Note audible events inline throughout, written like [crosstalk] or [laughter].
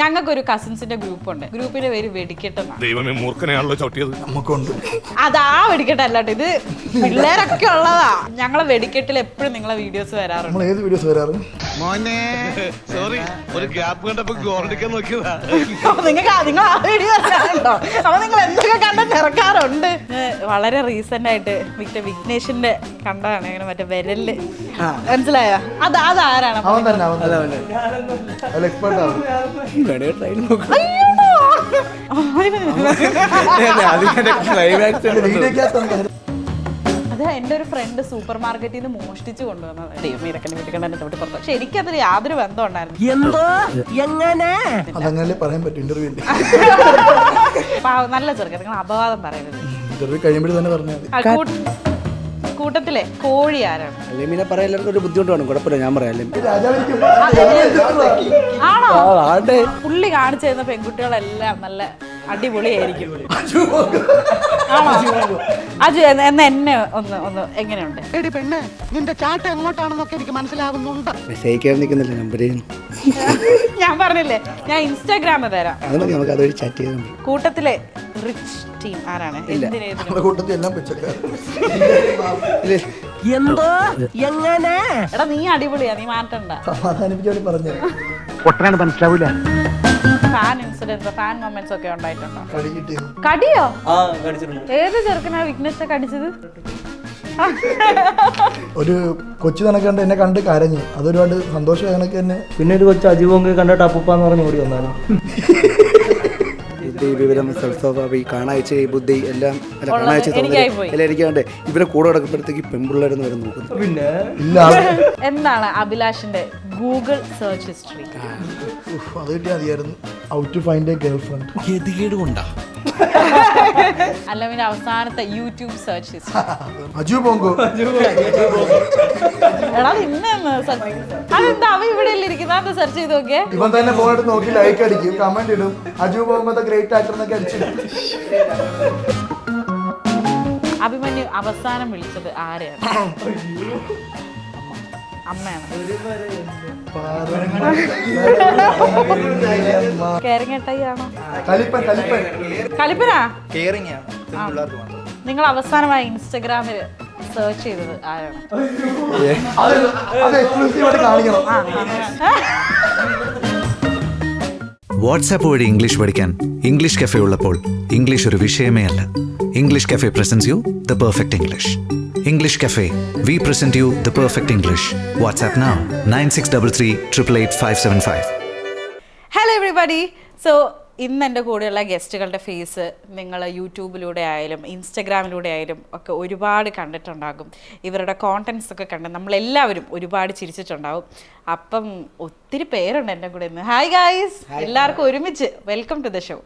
ഞങ്ങൾക്കൊരു കസിൻസിന്റെ ഗ്രൂപ്പ് ഉണ്ട് ഗ്രൂപ്പിന്റെ പേര് വെടിക്കെട്ടെന്നാ. ദൈവമേ മൂർഖനെയാണല്ലോ ചവിട്ടിയത്. നമുക്കുണ്ട്. അതാ വെടിക്കെട്ട് അല്ലാട്ടോ ഇത് പിള്ളേരൊക്കെ ഉള്ളതാ. ഞങ്ങളെ വെടിക്കെട്ടിൽ എപ്പോഴും നിങ്ങളെ വീഡിയോസ് വരാറുണ്ട്. നമ്മൾ ഏത് വീഡിയോസ് വരാറ്? മോനെ സോറി ഒരു ഗ്യാപ്പ് കണ്ടപ്പോ ഗോൾഡിക്കാൻ നോക്കിയതാ. അപ്പൊ നിങ്ങൾക്ക് നിങ്ങൾ ആ വീഡിയോ വരാറുണ്ടോ? അപ്പൊ നിങ്ങൾ എന്തൊക്കെ കണ്ട ഇറക്കാറുണ്ട്? വളരെ റീസെന്റ് ആയിട്ട് മിക്ക വിഘ്നേഷിന്റെ കണ്ടതാണ് ഇങ്ങനെ മറ്റേ വിരൽ മനസ്സിലായോ? അത് അതാരാണ്? അവൻ തന്നെ അവൻ തന്നെ. ആവും വീഡിയോക്കകത്ത് അത് എന്റെ ഒരു ഫ്രണ്ട് സൂപ്പർ മാർക്കറ്റിൽ നിന്ന് മോഷ്ടിച്ചു കൊണ്ടുവന്നത്. ദൈവം ഇതൊക്കെ വീട്ടിൽ കണ്ടെന്നെ തൊട്ടി പുറത്ത്. പക്ഷെ എനിക്കതിൽ യാതൊരു ബന്ധം ഉണ്ടായിരുന്നു എന്തോ? എങ്ങനെ? അതങ്ങനെ പറയാൻ പറ്റും ഇന്റർവ്യൂ നല്ല ചെറുക്കൻ. നിങ്ങൾ അപവാദം പറയരുത്. ഇന്റർവ്യൂ കഴിയുമ്പോഴേ തന്നെ പറഞ്ഞാൽ കൂട്ടത്തിലെ കോഴി ആരാണ്? അല്ലെ പിന്നെ പറയാൻ എല്ലാവർക്കും ഒരു ബുദ്ധിമുട്ട് വേണം. കുഴപ്പമില്ല ഞാൻ പറയാം ആണോ? പുള്ളി കാണിച്ചു തരുന്ന പെൺകുട്ടികളെല്ലാം നല്ല അടിപൊളിയായിരിക്കും. ആണോ? അജു എന്ന എന്ന എന്നെ ഒന്ന് ഒന്ന് എങ്ങനെയുണ്ട്? എടി പെണ്ണേ നിന്റെ ചാട്ട എങ്ങോട്ടാണെന്നൊക്കെ എനിക്ക് മനസ്സിലാവുന്നുണ്ട്. മെസ്സേജ് നിൽക്കുന്നില്ല നമ്പർ ഞാൻ പറഞ്ഞില്ലേ ഞാൻ ഇൻസ്റ്റാഗ്രാമിൽ തരാം. അത് മതി നമുക്ക് അതൊരു ചാറ്റ് ചെയ്താൽ കൂട്ടത്തിലെ റിച്ച് ടീം ആരാണ്? എന്തിനേതിനും നമ്മുടെ കൂട്ടത്തിൽ എല്ലാം പിച്ചക്കാർ. ഇല്ലേ? എന്തോ? എങ്ങനെ? എടാ നീ അടിപൊളിയാ നീ മാറ്റണ്ട. സമാധാനിപ്പിക്കാൻ പറഞ്ഞു. പൊട്ടനാണ് മനസ്സിലാവൂല. ഫാൻ ഇൻസിഡൻസ് ഫാൻ മൊമെന്റ്സ് ഒക്കെ ഉണ്ടായിട്ടുണ്ടോ? കടിയോ? ഏത് ചെറുക്കനാ വിഘ്നേഷ കടിച്ചത്? ഒരു കൊച്ചു കണക്കണ്ട് എന്നെ കണ്ട് കരഞ്ഞു. അതൊരുപാട് സന്തോഷം കണക്ക് തന്നെ പിന്നെ ഒരു കൊച്ചു അജീവൊക്കെ കണ്ടിട്ട് അപ്പൂപ്പാന്ന് പറഞ്ഞ് ഓടി വന്നാലും? [laughs] ബുദ്ധി വിവരം സൽസ്വഭാവം ഈ കാണാഴ്ച ഈ ബുദ്ധി എല്ലാം അല്ല കാണാഴ്ച എനിക്കായി പോയി. അല്ല എനിക്ക് വേണ്ടേ ഇവരെ കൂടെ കിടക്കുമ്പോഴത്തേക്ക് പെൺപിള്ളേരെന്ന് വരെ നോക്കുന്നു പിന്നെ? എന്താണ് അഭിലാഷിന്റെ ഗൂഗിൾ സെർച്ച് ഹിസ്റ്ററി ഉഫ്, അത് കിട്ടിയാൽ മതിയായിരുന്നു. How to find a girlfriend ഗതികേട് കൊണ്ടാ. [laughs] [laughs] അല്ല പിന്നെ അവസാനത്തെ YouTube search history Aju Ponko എടാ നിന്നെ അതെന്താ? അവ ഇവിടെ അല്ലേ ഇരിക്കുന്നത് അത് സെർച്ച് ചെയ്ത് നോക്കിയേ? ഇവൻ തന്നെ ഫോൺ എടുത്ത് നോക്കി ലൈക്ക് അടിക്കും കമന്റ് ഇടും. അജു പോകുമ്പോ ഗ്രേറ്റ് ആക്ടർ എന്നൊക്കെ അടിച്ചിടും അഭിമന്യു അവസാനം വിളിച്ചത് ആരെയാണ്? [laughs] അമ്മയാണ്. കേരങ്ങേട്ടായി ആണോ. നിങ്ങൾ അവസാനമായി ഇൻസ്റ്റഗ്രാമിൽ സെർച്ച് ചെയ്തത് ആരാണ്? അത് അത് ആയിട്ട് കാണിക്കണം. വാട്സാപ്പ് വഴി ഇംഗ്ലീഷ് പഠിക്കാൻ ഇംഗ്ലീഷ് കഫേ ഉള്ളപ്പോൾ ഇംഗ്ലീഷ് ഒരു വിഷയമേ അല്ല. English Cafe presents you the perfect English English Cafe, we present you the perfect English WhatsApp now nine six double three triple eight five seven five hello everybody so ഇന്ന് എന്റെ കൂടെയുള്ള ഗസ്റ്റുകളുടെ face നിങ്ങൾ യൂട്യൂബിലൂടെ ആയാലും ഇൻസ്റ്റഗ്രാമിലൂടെ ആയാലും ഒക്കെ ഒരുപാട് കണ്ടിട്ടുണ്ടാകും. ഇവരുടെ കോണ്ടൻസ് ഒക്കെ കണ്ട് നമ്മളെല്ലാവരും ഒരുപാട് ചിരിച്ചിട്ടുണ്ടാകും അപ്പം ഒത്തിരി പേരുണ്ട് എന്റെ കൂടെ ഇന്ന്. ഹായ് ഗായ്സ് എല്ലാവർക്കും ഒരുമിച്ച്. വെൽക്കം ടു ദ ഷോ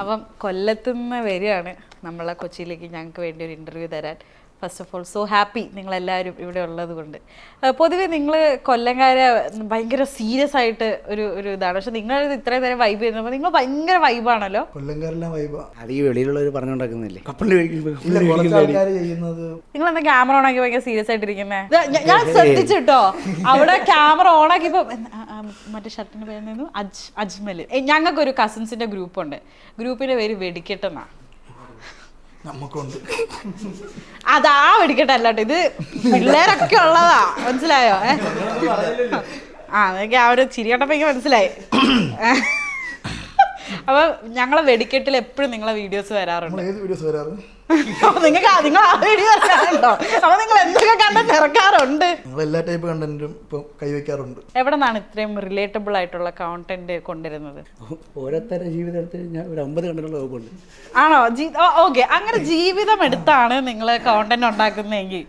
അപ്പം കൊല്ലത്തുനിന്ന് വരികയാണ് നമ്മളെ കൊച്ചിയിലേക്ക് ഞങ്ങൾക്ക് വേണ്ടി ഒരു ഇന്റർവ്യൂ തരാൻ. First of all so happy നിങ്ങളെല്ലാവരും ഇവിടെ ഉള്ളത് കൊണ്ട് പൊതുവേ നിങ്ങൾ കൊല്ലംകാരെ ഭയങ്കര സീരിയസ് ആയിട്ട് ഒരു ഒരു ഇതാണ്. പക്ഷെ നിങ്ങൾ ഇത്രയും നേരം വൈബ് ചെയ്യുന്നപ്പോൾ നിങ്ങൾ ഭയങ്കര വൈബാണല്ലോ കൊല്ലംകാരെല്ലാം അത് ഈ വെളിയിലുള്ളവർ പറഞ്ഞുണ്ടാക്കുന്നില്ലേ നിങ്ങൾ എന്താ ക്യാമറ ഓൺ ആക്കി ഭയങ്കര സീരിയസ് ആയിട്ടിരിക്കുന്നത് ഞാൻ ശ്രദ്ധിച്ചിട്ടോ? അവിടെ ക്യാമറ ഓണാക്കിയപ്പോ ആക്കി മറ്റേ ഷർട്ടിന്റെ പേര് അജ് അജ്മൽ ഞങ്ങൾക്കൊരു കസിൻസിന്റെ ഗ്രൂപ്പ് ഉണ്ട്. ഗ്രൂപ്പിന്റെ പേര് വെടിക്കെട്ടെന്നാ. നമുക്കുണ്ട്. അതാ പിടിക്കട്ടെ അല്ലാട്ടോ ഇത് പിള്ളേരൊക്കെ ഉള്ളതാ. മനസ്സിലായോ? ആ അതൊക്കെ ആ ഒരു ചിരി കണ്ടപ്പോ എനിക്ക് മനസ്സിലായി. അപ്പൊ ഞങ്ങളെ വെടിക്കെട്ടിൽ എപ്പോഴും നിങ്ങളെ വീഡിയോസ് വരാറുണ്ട്. ഏത് വീഡിയോസ് വരാറ്? നിങ്ങൾക്ക് നിങ്ങൾ ആ വീഡിയോ വരാറുണ്ടോ അപ്പൊ നിങ്ങൾ എന്തൊക്കെ കണ്ടന്റ് ഇറക്കാറുണ്ട്? നിങ്ങൾ എല്ലാ ടൈപ്പ് കണ്ടന്റും ഇപ്പൊ കൈവയ്ക്കാറുണ്ട് എവിടെ നിന്നാണ് ഇത്രയും റിലേറ്റബിൾ ആയിട്ടുള്ള കോണ്ടന്റ് കൊണ്ടുവരുന്നത്? ഓരോരുത്തരുടെ ജീവിതത്തിൽ ഞാൻ ഒരു അമ്പത് കണ്ടന്റുള്ള വകുപ്പുണ്ട്. ആണോ? ഓക്കെ. അങ്ങനെ ജീവിതം എടുത്താണ് നിങ്ങൾ കോണ്ടന്റ് ഉണ്ടാക്കുന്നതെങ്കിൽ.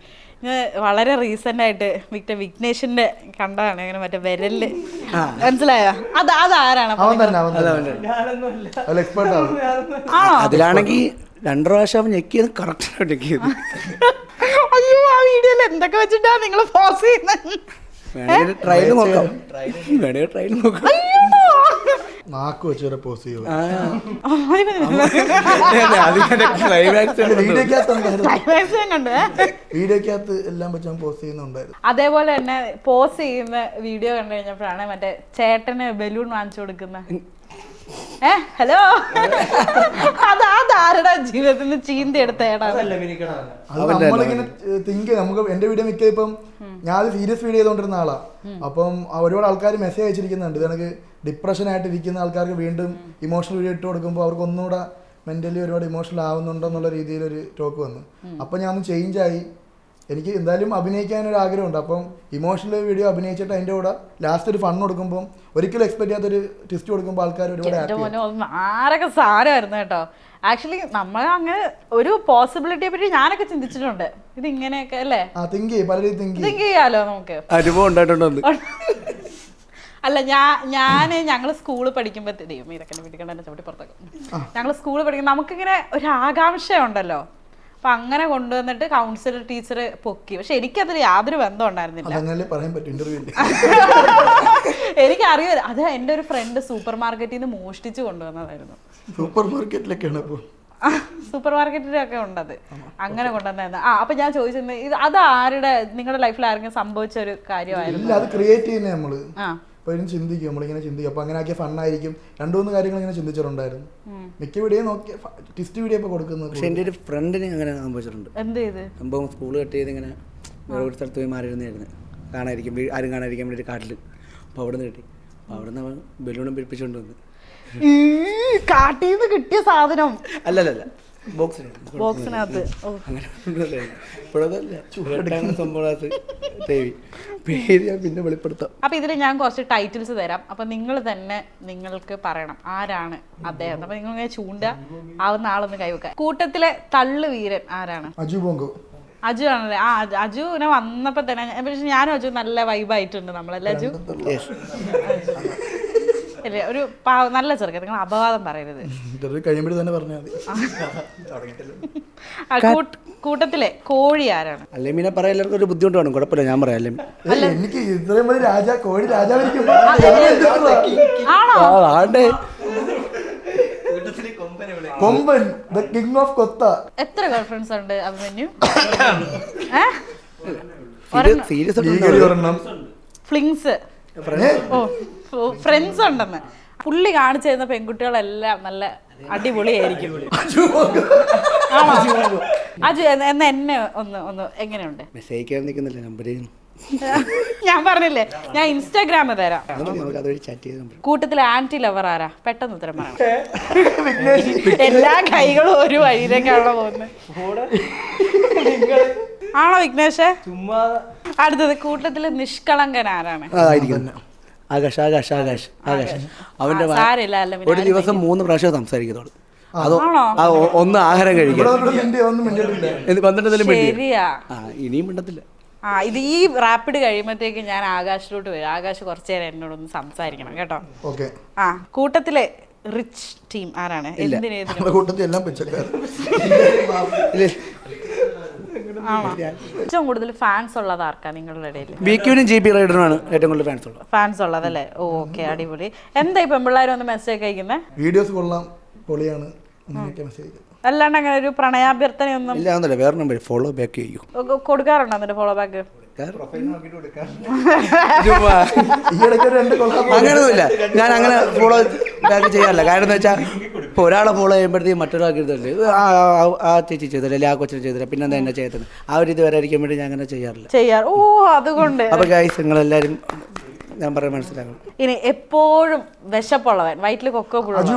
വളരെ റീസെന്റ് ആയിട്ട് വിക്ടർ വിഘ്നേഷിന്റെ കണ്ടതാണ് അങ്ങനെ മറ്റേ വിരൽ മനസ്സിലായോ? അത് അതാരാണ് അതിലാണെങ്കിൽ രണ്ടു പ്രാവശ്യം അവൻ ഞെക്കിയത് കറക്റ്റായിട്ട് ഞെക്കിയത്. അയ്യോ ആ വീഡിയോയിൽ എന്തൊക്കെ വെച്ചിട്ടാ നിങ്ങൾ പോസ് ചെയ്യുന്നത് ട്രയൽ നോക്കാം. ട്രെയിൻ ട്രയൽ നോക്കാം. നാക്ക് വെച്ച് വരെ പോസ് വീഡിയോക്കകത്ത്? എല്ലാം വെച്ച് അവൻ പോസ് ചെയ്യുന്നുണ്ടായിരുന്നു. അതേപോലെ തന്നെ പോസ് ചെയ്യുന്ന വീഡിയോ കണ്ടു കഴിഞ്ഞപ്പോഴാണ് മറ്റേ ചേട്ടന് ബലൂൺ വാങ്ങിച്ചു കൊടുക്കുന്ന. ഏ ഹലോ? അത് അതാരുടെ ജീവിതത്തിൽ ചീന്തി എടുത്തേടാ അത്? നമ്മളിങ്ങനെ തിങ്ക് നമുക്ക് എന്റെ വീഡിയോ മിക്ക ഇപ്പം ഞാൻ സീരിയസ് വീഡിയോ ചെയ്തോണ്ടിരുന്ന ആളാ. അപ്പം ഒരുപാട് ആൾക്കാർ മെസ്സേജ് അയച്ചിരിക്കുന്നുണ്ട്. എനിക്ക് ഡിപ്രഷൻ ആയിട്ട് ഇരിക്കുന്ന ആൾക്കാർക്ക് വീണ്ടും ഇമോഷണൽ വീഡിയോ ഇട്ട് കൊടുക്കുമ്പോൾ അവർക്ക് ഒന്നുകൂടെ മെന്റലി ഒരുപാട് ഇമോഷണൽ ആവുന്നുണ്ടോ എന്നുള്ള രീതിയിൽ ഒരു ടോക്ക് വന്നു അപ്പൊ ഞാൻ ഒന്ന് ചേഞ്ച് ആയി. എനിക്ക് എന്തായാലും അഭിനയിക്കാനൊരു ആഗ്രഹമുണ്ട് അപ്പം ഇമോഷണൽ വീഡിയോ അഭിനയിച്ചിട്ട് അതിന്റെ കൂടെ ലാസ്റ്റ് ഒരു ഫൺ കൊടുക്കുമ്പോൾ ഒരിക്കലും എക്സ്പെക്ട് ചെയ്യാത്തൊരു ട്വിസ്റ്റ് കൊടുക്കുമ്പോൾ ആൾക്കാർ ഒരുപാട് ആരൊക്കെ സാരമായിരുന്നു കേട്ടോ. ആക്ച്വലി നമ്മൾ അങ്ങനെ ഒരു പോസിബിലിറ്റിയെ പറ്റി ഞാനൊക്കെ ചിന്തിച്ചിട്ടുണ്ട്. ഇത് ഇങ്ങനെയൊക്കെ അല്ലേ? ആ തിങ്ക് പല രീതി തിങ്ക് തിങ്ക് ചെയ്യാലോ നമുക്ക്? അനുഭവം ഉണ്ടായിട്ടുണ്ട് അല്ല ഞാൻ ഞാൻ ഞങ്ങൾ സ്കൂളിൽ പഠിക്കുമ്പോൾ ദൈവം ഇതൊക്കെ വീട്ടിൽ കണ്ടെ ചവിട്ടി പുറത്തേക്കും. ഞങ്ങൾ സ്കൂളിൽ പഠിക്കുമ്പോൾ നമുക്കിങ്ങനെ ഒരു ആകാംക്ഷ ഉണ്ടല്ലോ അപ്പൊ അങ്ങനെ കൊണ്ടുവന്നിട്ട് കൗൺസിലർ ടീച്ചർ പൊക്കി. പക്ഷെ എനിക്കതിൽ യാതൊരു ബന്ധം ഉണ്ടായിരുന്നില്ല. പറയാൻ പറ്റും ഇന്റർവ്യൂവിൽ എനിക്ക് അറിയില്ല അത് എന്റെ ഒരു ഫ്രണ്ട് സൂപ്പർ മാർക്കറ്റിൽ നിന്ന് മോഷ്ടിച്ച് കൊണ്ടുവന്നതായിരുന്നു. സൂപ്പർ മാർക്കറ്റിലൊക്കെയാണ് സൂപ്പർ മാർക്കറ്റിലൊക്കെ ഉണ്ടത് അങ്ങനെ കൊണ്ടുവന്നായിരുന്നു ആ അപ്പൊ ഞാൻ ചോദിച്ചിരുന്നത് ഇത് അത് ആരുടെ നിങ്ങളുടെ ലൈഫിൽ ആരെങ്കിലും സംഭവിച്ച ഒരു കാര്യമായിരുന്നു? അത് ക്രിയേറ്റ് ചെയ്യുന്നത് നമ്മൾ. ആ. അപ്പോഴും ചിന്തിക്കും നമ്മളിങ്ങനെ ചിന്തിക്കും. അപ്പൊ അങ്ങനെ ആക്കിയ ഫണ്ണായിരിക്കും. രണ്ടു മൂന്ന് കാര്യങ്ങൾ ഇങ്ങനെ ചിന്തിച്ചിട്ടുണ്ടായിരുന്നു. മിക്ക വീഡിയോ നോക്കി ടിസ്റ്റ് വീഡിയോ ഇപ്പൊ കൊടുക്കുന്നത് പക്ഷെ എന്റെ ഒരു ഫ്രണ്ടിന് അങ്ങനെ സംഭവിച്ചിട്ടുണ്ട്. എന്ത് ചെയ്ത്? സംഭവം സ്കൂൾ കട്ട് ചെയ്ത് ഇങ്ങനെ വേറെ ഒരു സ്ഥലത്ത് പോയി മാറിയിരുന്നായിരുന്നു കാണാതിരിക്കും ആരും കാണാതിരിക്കാൻ വേണ്ടി കാട്ടിൽ അപ്പോൾ അവിടെ നിന്ന് കിട്ടി. അപ്പോൾ അവിടെ നിന്ന് അവൻ ബലൂണും പിടിപ്പിച്ചുകൊണ്ട് വന്ന്. കാട്ടിൽ നിന്ന് കിട്ടിയ സാധനം. അല്ലല്ലല്ല. ബോക്സിലാണ് ബോക്സിനകത്ത്. പേര് ഞാൻ പിന്നെ വെളിപ്പെടുത്താം. അപ്പൊ ഇതിൽ ഞാൻ കുറച്ച് ടൈറ്റിൽസ് തരാം. അപ്പൊ നിങ്ങൾ തന്നെ നിങ്ങൾക്ക് പറയണം ആരാണ് അദ്ദേഹം. അപ്പൊ നിങ്ങൾ ഇങ്ങനെ ചൂണ്ട ആവുന്ന ആളൊന്ന് കൈവെക്കാം. കൂട്ടത്തിലെ തള്ളു വീരൻ ആരാണ്? അജു ബോങ്കോ. അജു ആണല്ലേ? ആ അജു- അജുവിനെ വന്നപ്പോ തന്നെ പക്ഷെ ഞാനും അജു നല്ല വൈബായിട്ടുണ്ട് നമ്മളല്ലേ അജു. ഇല്ലേ ഒരു പാവ- നല്ല ചെറുക്കൻ നിങ്ങൾ അപവാദം പറയരുത്. ഇന്റർവ്യൂ കഴിയുമ്പോഴേ തന്നെ പറഞ്ഞാൽ മതി. ആ, കൂട്ട്- കൂട്ടത്തിലെ കോഴി ആരാണ്? അല്ലെ മീനെ പറയാൻ എല്ലാവർക്കും ഒരു ബുദ്ധിമുട്ട് വേണം കുഴപ്പമില്ല ഞാൻ പറയാം. അല്ലെ ഏയ്, എനിക്ക് ഇത്രയും വലിയ രാജാ കോഴി രാജാവിരിക്കും ആണോ? ആണ്ടേ. കൊമ്പൻ ദ കിങ് ഓഫ് കൊത്ത. എത്ര ഗേൾഫ്രണ്ട്സ് ഉണ്ട് അഭിമന്യു [coughs] സീരിയസ് ഭീകരി ഒരെണ്ണം. ഫ്ലിങ്സ്. ഓ. ഫ്രണ്ട്സ് ഉണ്ടെന്ന്. പുള്ളി കാണിച്ചു തരുന്ന പെൺകുട്ടികളെല്ലാം നല്ല അടിപൊളിയായിരിക്കും. ആണോ? അജു എന്ന എന്ന ഒന്ന് ഒന്ന് എങ്ങനെയുണ്ട്? മെസ്സേജ് അയക്കാൻ നിൽക്കുന്നില്ല നമ്പർ ഞാൻ പറഞ്ഞില്ലേ ഞാൻ ഇൻസ്റ്റാഗ്രാം തരാം. കൂട്ടത്തിലെ ആന്റി ലവർ ആരാ? പെട്ടെന്ന് ഉത്തരം പറയണം എല്ലാ കൈകളും ഒരു വഴിയിലേക്കാണല്ലോ പോകുന്നത്. ആണോ വിഘ്നേഷ്? അടുത്തത് കൂട്ടത്തിൽ നിഷ്കളങ്കൻ ആരാണ്? ആകാശ് ആകാശ് ആകാശ് ആകാശ് അവന്റെ വാ- സാരമില്ല, അല്ല, പിന്നെ ഒരു ദിവസം മൂന്ന് പ്രാവശ്യം സംസാരിക്കത്തുള്ളൂ അത്? ആ, ഒ- ഒന്ന് ആഹാരം കഴിക്കാം. ഇവിടെ വന്നിട്ട് മിണ്ടി ഒന്നും മിണ്ടിയിട്ടില്ല. എന്ത് പന്ത്രണ്ടെങ്കിലും വേണ്ടി ശരിയാ. ആ ഇനിയും മിണ്ടത്തില്ല. ആ ഇത് ഈ റാപ്പിഡ് കഴിയുമ്പോഴത്തേക്ക് ഞാൻ ആകാശിലോട്ട് വരും. ആകാശ് കുറച്ചു നേരം എന്നോടൊന്ന് സംസാരിക്കണം കേട്ടോ. ഓക്കെ. ആ കൂട്ടത്തിലെ റിച്ച് ടീം ആരാണ്? എന്തിനേ നമ്മുടെ കൂട്ടത്തിൽ എല്ലാം പിച്ചക്കാർ ഇല്ലേ. ആണോ? ഏറ്റവും കൂടുതൽ ഫാൻസ് ഉള്ളത് ആർക്കാ നിങ്ങളുടെ ഇടയിൽ? ബി ക്യൂനും ജി പി റൈഡറുമാണ് ഏറ്റവും കൂടുതൽ ഫാൻസ് ഉള്ളത്. ഫാൻസ് ഉള്ളതല്ലേ ഓക്കെ അടിപൊളി. എന്താ ഇപ്പം പിള്ളേർ ഒന്ന് മെസ്സേജ് അയക്കുന്നത് വീഡിയോസ് കൊള്ളാം പൊളിയാണ് അങ്ങനെയൊക്കെ മെസ്സേജ് അല്ലാണ്ട് അങ്ങനെ ഒരു പ്രണയാഭ്യർത്ഥനയൊന്നും ഇല്ല ഒന്നുമില്ല. വേറെ നമ്പർ ഫോളോ ബാക്ക് ചെയ്യൂ. കൊടുക്കാറുണ്ടോ എന്നിട്ട് ഫോളോ ബാക്ക് [laughs] അങ്ങനെയൊന്നുമില്ല ഞാൻ അങ്ങനെ ഫോളോ ബാക്ക് ചെയ്യാറില്ല. കാരണം എന്താ വെച്ചാൽ ഇപ്പോൾ ഒരാളെ ഫോളോ ചെയ്യുമ്പോഴത്തേക്കും മറ്റൊരാൾക്ക് ഇതല്ലേ ആ ചേച്ചി ചെയ്തില്ല അല്ലെങ്കിൽ ആ കൊച്ചിനെ ചെയ്തില്ല പിന്നെ എന്താ എന്നെ ചെയ്തത് ആ ഒരു ഇത് വരാതിരിക്കാൻ വേണ്ടി ഞാൻ അങ്ങനെ ചെയ്യാറില്ല. ചെയ്യാറ്. ഓ അതുകൊണ്ട്. അപ്പോൾ ഗൈസ് നിങ്ങളെല്ലാവരും ഞാൻ പറയാൻ മനസ്സിലാക്കണം. ഇനി എപ്പോഴും വിശപ്പുള്ളവൻ. വയറ്റിൽ കൊക്കോ അജു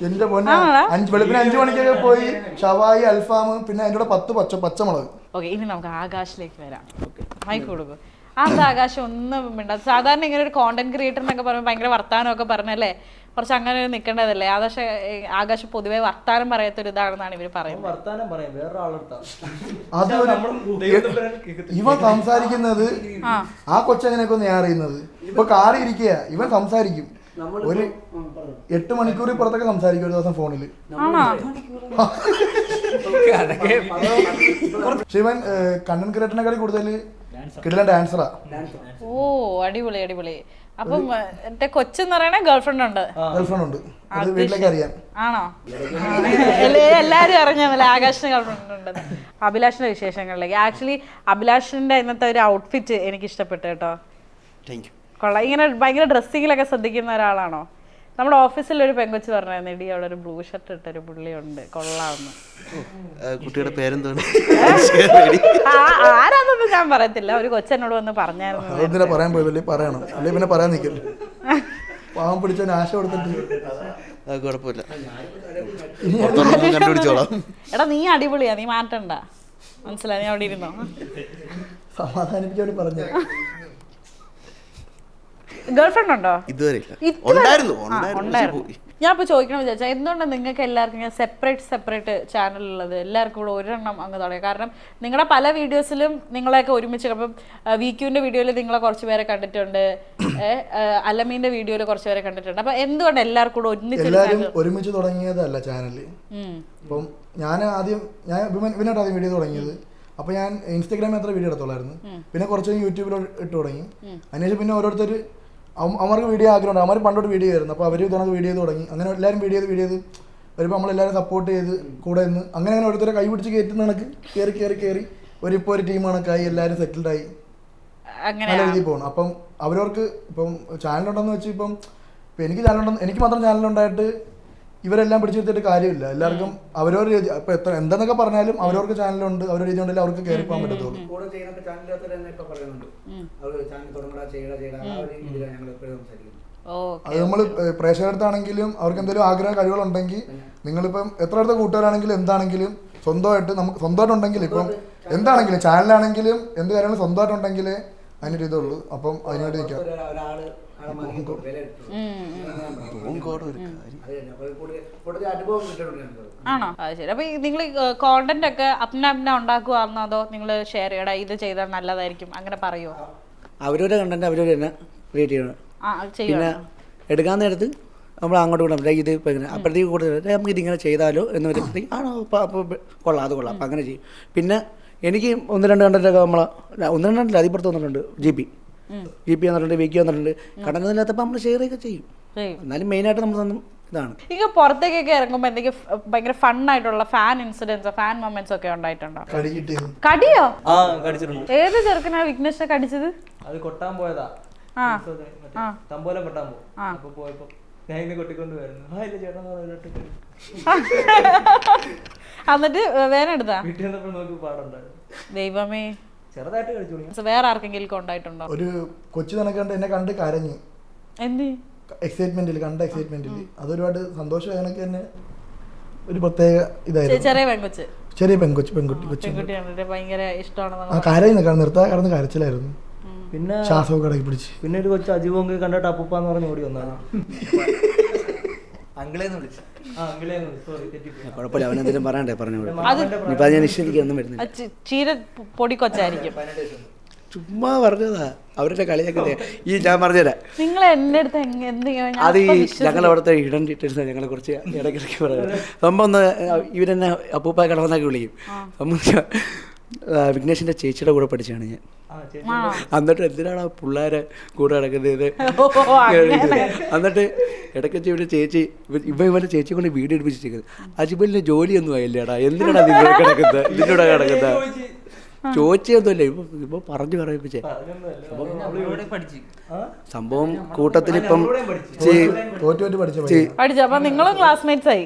എന്റെ പൊന്നെ? അഞ്ച് വെളുപ്പിന് അഞ്ചു മണിക്കൊക്കെ പോയി ഷവായി അൽഫാം പിന്നെ അതിന്റെ കൂടെ പത്ത് പച്ച പച്ചമുളക്. ഓക്കെ ഇനി നമുക്ക് ആകാശിലേക്ക് വരാം. മൈക്ക് കൊടുക്കും. അത് ആകാശം ഒന്നും മിണ്ടാ സാധാരണ ഇങ്ങനെ ഒരു കോണ്ടന്റ് ക്രിയേറ്റർ എന്നൊക്കെ പറയുമ്പോൾ ഭയങ്കര വർത്താനമൊക്കെ പറഞ്ഞല്ലേ? കുറച്ച് അങ്ങനെ നിൽക്കേണ്ടതല്ലേ ആകാശ ആകാശം പൊതുവെ വർത്താനം പറയാത്ത ഒരു ഇതാണെന്നാണ് ഇവർ പറയുന്നത് ഇവൻ സംസാരിക്കുന്നത് ആ. കൊച്ചങ്ങനെയൊക്കെ ഒന്ന് ഞാൻ അറിയുന്നത്? ഇപ്പൊ കാറി ഇരിക്കുക ഇവൻ സംസാരിക്കും. ഒരു എട്ട് മണിക്കൂർ പുറത്തൊക്കെ സംസാരിക്കും ഒരു ദിവസം ഫോണിൽ ശിവൻ കണ്ണൻ ക്രിയേറ്ററിനെക്കാളും കൂടുതൽ കിടിലൻ ഡാൻസറാ ഓ അടിപൊളി അടിപൊളി. അപ്പം എന്റെ കൊച്ചെന്ന് പറയണേ ഗേൾഫ്രണ്ട് ഉണ്ട്. ഗേൾഫ്രണ്ട് ഉണ്ട്. അത് വീട്ടിലേക്ക് അറിയാം. ആണോ? എല്ലാ- എല്ലാരും അറിഞ്ഞാൽ ആകാശിന് ഗേൾഫ്രണ്ട് ഉണ്ടെന്ന് അഭിലാഷിന്റെ വിശേഷങ്ങളിലേക്ക്. ആക്ച്വലി അഭിലാഷിന്റെ ഇന്നത്തെ ഒരു ഔട്ട്ഫിറ്റ് എനിക്ക് ഇഷ്ടപ്പെട്ടു കേട്ടോ കൊള്ളാം. ഇങ്ങനെ ഭയങ്കര ഡ്രസ്സിങ്ങിലൊക്കെ ശ്രദ്ധിക്കുന്ന ഒരാളാണോ? നമ്മുടെ ഓഫീസിൽ ഒരു പെങ്കൊച്ച് പറഞ്ഞായിരുന്നു ഇടി അവിടെ ഒരു ബ്ലൂ ഷർട്ട് ഇട്ട ഇട്ടൊരു പുള്ളിയുണ്ട്. കൊള്ളാമെന്ന് കുട്ടിയുടെ പേരെന്താണ്? ആ- ആരാന്നൊന്നും ഞാൻ പറയത്തില്ല. ഒരു കൊച്ചെന്നോട് വന്ന് പറഞ്ഞായിരുന്നു പറയാൻ പോയതല്ലേ പറയണം. അല്ലെ പിന്നെ പറയാൻ നിൽക്കും പാവം പിടിച്ചവന് ആശ കൊടുത്തിട്ട്. കുഴപ്പമില്ല. കണ്ടുപിടിച്ചോളാം. എടാ നീ അടിപൊളിയാ. നീ മാറ്റണ്ട. മനസ്സിലായി? നീ അവിടെ ഇരുന്നോ? സമാധാനിപ്പിക്കാൻ പറഞ്ഞു. ഗേൾഫ്രണ്ട് ഉണ്ടോ ഇതുവരെ ഇല്ല. ഉണ്ടായിരുന്നു ഉണ്ടായിരുന്നു. ഞാൻ ഇപ്പോൾ ചോദിക്കണം വിചാരിച്ചാൽ എന്തുകൊണ്ടാണ് നിങ്ങൾക്ക് എല്ലാവർക്കും ഇങ്ങനെ സെപ്പറേറ്റ് സെപ്പറേറ്റ് ചാനൽ ഉള്ളത്? എല്ലാവർക്കും കൂടെ ഒരെണ്ണം അങ്ങ് തുടങ്ങി. കാരണം നിങ്ങളുടെ പല വീഡിയോസിലും നിങ്ങളെയൊക്കെ ഒരുമിച്ച് അപ്പം വി ക്യൂവിന്റെ വീഡിയോയിൽ നിങ്ങളെ കുറച്ച് പേരെ കണ്ടിട്ടുണ്ട്. അലമീന്റെ വീഡിയോയിൽ കുറച്ച് പേരെ കണ്ടിട്ടുണ്ട്. അപ്പം എന്തുകൊണ്ട് എല്ലാവർക്കും കൂടെ ഒരുമിച്ച് എല്ലാവരും? ഒരുമിച്ച് തുടങ്ങിയതല്ല ചാനൽ. അപ്പം ഞാൻ ആദ്യം ഞാൻ പിന്നോട്ട് ഇവനായിട്ട് ആദ്യം വീഡിയോ തുടങ്ങിയത്. അപ്പോൾ ഞാൻ ഇൻസ്റ്റാഗ്രാമിൽ അത്ര വീഡിയോ എടുത്തോളായിരുന്നു പിന്നെ കുറച്ച് യൂട്യൂബിൽ ഇട്ട് തുടങ്ങി. അതിനുശേഷം പിന്നെ ഓരോരുത്തർ അവർക്ക് വീഡിയോ ആഗ്രഹമുണ്ട്. അവർ പണ്ടോട്ട് വീഡിയോ ആയിരുന്നു അപ്പോൾ അവർ ഇതാണ് വീഡിയോ ചെയ്ത് തുടങ്ങി. അങ്ങനെ എല്ലാവരും വീഡിയോ ചെയ്ത് വീഡിയോ ചെയ്ത്. വരുമ്പോൾ നമ്മളെല്ലാവരും സപ്പോർട്ട് ചെയ്ത് കൂടെ നിന്ന്. അങ്ങനെ അങ്ങനെ ഓരോരുത്തരെ കൈ പിടിച്ച് കയറ്റുന്ന കണക്ക് കയറി കയറി കയറി ഒരിപ്പോൾ ഒരു ടീം കണക്കായി എല്ലാവരും സെറ്റിൽഡ് ആയി. അങ്ങനെ നല്ല രീതിയിൽ പോകണം അപ്പം അവരവർക്ക് ഇപ്പം ചാനലുണ്ടെന്ന് വെച്ച് ഇപ്പം ഇപ്പം എനിക്ക് ചാനലുണ്ടെന്ന് എനിക്ക് മാത്രം ചാനലുണ്ടായിട്ട് ഇവരെല്ലാം പിടിച്ചെടുത്തിട്ട് കാര്യമില്ല. എല്ലാവർക്കും അവരോ രീതി അപ്പൊ എത്ര എന്തെന്നൊക്കെ പറഞ്ഞാലും അവരവർക്ക് ചാനലുണ്ട്. അവരുടെ രീതി ഉണ്ടെങ്കിൽ അവർക്ക് കയറി പോകാൻ പറ്റത്തുള്ളൂ. അത് നമ്മൾ പ്രേക്ഷകരടുത്താണെങ്കിലും അവർക്ക് എന്തെങ്കിലും ആഗ്രഹ കഴിവുകളുണ്ടെങ്കിൽ നിങ്ങളിപ്പം എത്ര അടുത്ത കൂട്ടുകാരാണെങ്കിലും എന്താണെങ്കിലും സ്വന്തമായിട്ട് നമുക്ക് സ്വന്തമായിട്ടുണ്ടെങ്കിൽ ഇപ്പം എന്താണെങ്കിലും ചാനലാണെങ്കിലും എന്ത് കാര്യങ്ങളും സ്വന്തമായിട്ടുണ്ടെങ്കിലേ അതിനൊരു ഇതുള്ളൂ. അപ്പം അതിനുവേണ്ടി നിൽക്കാം. ആണോ? അത് ശരി. അപ്പൊ നിങ്ങൾ കോണ്ടന്റ് ഒക്കെ അപ്ന അപ്ന ഉണ്ടാക്കുവാണോ അതോ നിങ്ങൾ ഷെയർ ചെയ്യടാ ഇത് ചെയ്താൽ നല്ലതായിരിക്കും? അങ്ങനെ പറയുമോ അവരവരുടെ കണ്ടന്റ് അവരവർ തന്നെ ക്രിയേറ്റ് ചെയ്യണം. പിന്നെ എടുക്കാൻ നേരത്ത് നമ്മൾ അങ്ങോട്ട് കൂടെ ഇത് ഇപ്പം ഇങ്ങനെ അപ്പോഴത്തേക്ക് കൂടുതൽ നമുക്ക് ഇതിങ്ങനെ ചെയ്താലോ എന്ന് വരുമ്പോഴത്തേക്ക് ആണോ? അപ്പോൾ അപ്പോൾ കൊള്ളാം അത് കൊള്ളാം. അപ്പം അങ്ങനെ ചെയ്യും. പിന്നെ എനിക്ക് ഒന്ന് രണ്ട് കണ്ടൊക്കെ നമ്മളെ ഒന്ന് രണ്ട് കണ്ടില്ല അതിപ്പുറത്ത് വന്നിട്ടുണ്ട് ജി പി. ജി പി വന്നിട്ടുണ്ട് വിക്കി വന്നിട്ടുണ്ട്. കടങ്ങുന്നില്ലാത്തപ്പോൾ നമ്മൾ ഷെയർ ഒക്കെ ചെയ്യും. എന്നാലും മെയിൻ ആയിട്ട് നമ്മൾ തന്നും ഇതാണ്. ഇങ്ങ പുറത്തേക്കൊക്കെ ഇറങ്ങുമ്പോൾ എന്തെങ്കിലും ഭയങ്കര ഫൺ ആയിട്ടുള്ള ഫാൻ ഇൻസിഡൻസ് ഫാൻ മൊമെന്റ്സ് ഒക്കെ ഉണ്ടായിട്ടുണ്ടോ? കടി കടിയോ? ആ കടിച്ചിട്ടുണ്ട്. ഏത് ചെറുക്കനാ വിഘ്നേഷിനെ കടിച്ചത്? അത് കൊട്ടാൻ പോയതാ. തമ്പോലം കൊട്ടാൻ പോകും. അപ്പൊ പോയപ്പോ ഞാൻ ഇങ്ങനെ കൊട്ടിക്കൊണ്ട് വരുന്നു. ആ ഇല്ല ചേട്ടാ എന്ന് പറഞ്ഞിട്ട് കടി. [laughs] എന്നിട്ട് വേറെ എടുത്താ വീട്ടിൽ നോക്കി പാടുണ്ടായിരുന്നു. ദൈവമേ. ചെറുതായിട്ട് കഴിച്ചോളി വേറെ ആർക്കെങ്കിലും ഉണ്ടായിട്ടുണ്ടോ? ഒരു കൊച്ചു നിനക്കണ്ട് എന്നെ കണ്ട് കരഞ്ഞു. എന്ത്? എക്സൈറ്റ്മെന്റിൽ കണ്ട എക്സൈറ്റ്മെന്റിൽ അതൊരുപാട് സന്തോഷം കണക്ക് തന്നെ ഒരു പ്രത്യേക ഇതായിരുന്നു. ചെറിയ പെൺകൊച്ച്. ചെറിയ പെൺകൊച്ച് പെൺകുട്ടി കൊച്ചു ഭയങ്കര ഇഷ്ടമാണ് കരയുന്നു കാരണം നിർത്താതെ കടന്ന് കരച്ചിലായിരുന്നു. പിന്നെ ശ്വാസമൊക്കെ കടക്കി പിടിച്ച് പിന്നെ ഒരു കൊച്ചു അജീവോങ്ക് കണ്ടിട്ട് അപ്പൂപ്പാന്ന് പറഞ്ഞ് ഓടി വന്നാണ് [laughs] അങ്കിളേന്ന് വിളിച്ചു ആ അങ്കിളേന്ന് സോറി തെറ്റിപ്പോയി. കുഴപ്പമില്ല അവനെന്തെങ്കിലും പറയണ്ടേ? പറഞ്ഞു ഇപ്പം അത് ഞാൻ വരുന്നില്ല. അത് ചി- ചീര പൊടിക്കൊച്ചായിരിക്കും ചുമ്മാ പറഞ്ഞതാ. അവരുടെ കളിയൊക്കെ ഈ ഞാൻ പറഞ്ഞുതരാം. നിങ്ങൾ എന്റെ അടുത്ത് എങ്ങ- ഞാൻ അത് ഈ അപ്പം വിശ്വസിക്കും. ഞങ്ങൾ അവിടുത്തെ ഇടം ഡീറ്റെയിൽസ് ഞങ്ങളെ കുറിച്ച് ഇടയ്ക്കിടയ്ക്ക് പറയുന്നത് സംഭവം ഒന്ന് ഇവരെന്നെ അപ്പൂപ്പ കിടന്നൊക്കെ വിളിക്കും. സംഭവം വിഘ്നേഷിന്റെ ചേച്ചിയുടെ കൂടെ പഠിച്ചാണ് ഞാൻ? എന്നിട്ട് എന്തിനാണ് ആ പിള്ളേരെ കൂടെ നടക്കുന്നത്. എന്നിട്ട് ഇടയ്ക്ക് ഇവിടെ ചേച്ചി ഇവ- ഇവ ഇവന്റെ ചേച്ചി കൊണ്ട് വീട് എടുപ്പിച്ചിരിക്കുന്നത്. അജിബലിന് ജോലിയൊന്നും ആയില്ലേടാ. എന്തിനാണ് നിങ്ങൾ കിടക്കുന്നത്? ഇതിലൂടെ കിടക്കുന്നത്? ചോദിച്ചൊന്നുമില്ല ഇപ്പൊ ഇപ്പൊ പറഞ്ഞു പറയിപ്പിച്ചേ? സംഭവം കൂട്ടത്തിൽ ഇപ്പം. നിങ്ങളും ക്ലാസ്മേറ്റ്സ് ആയി.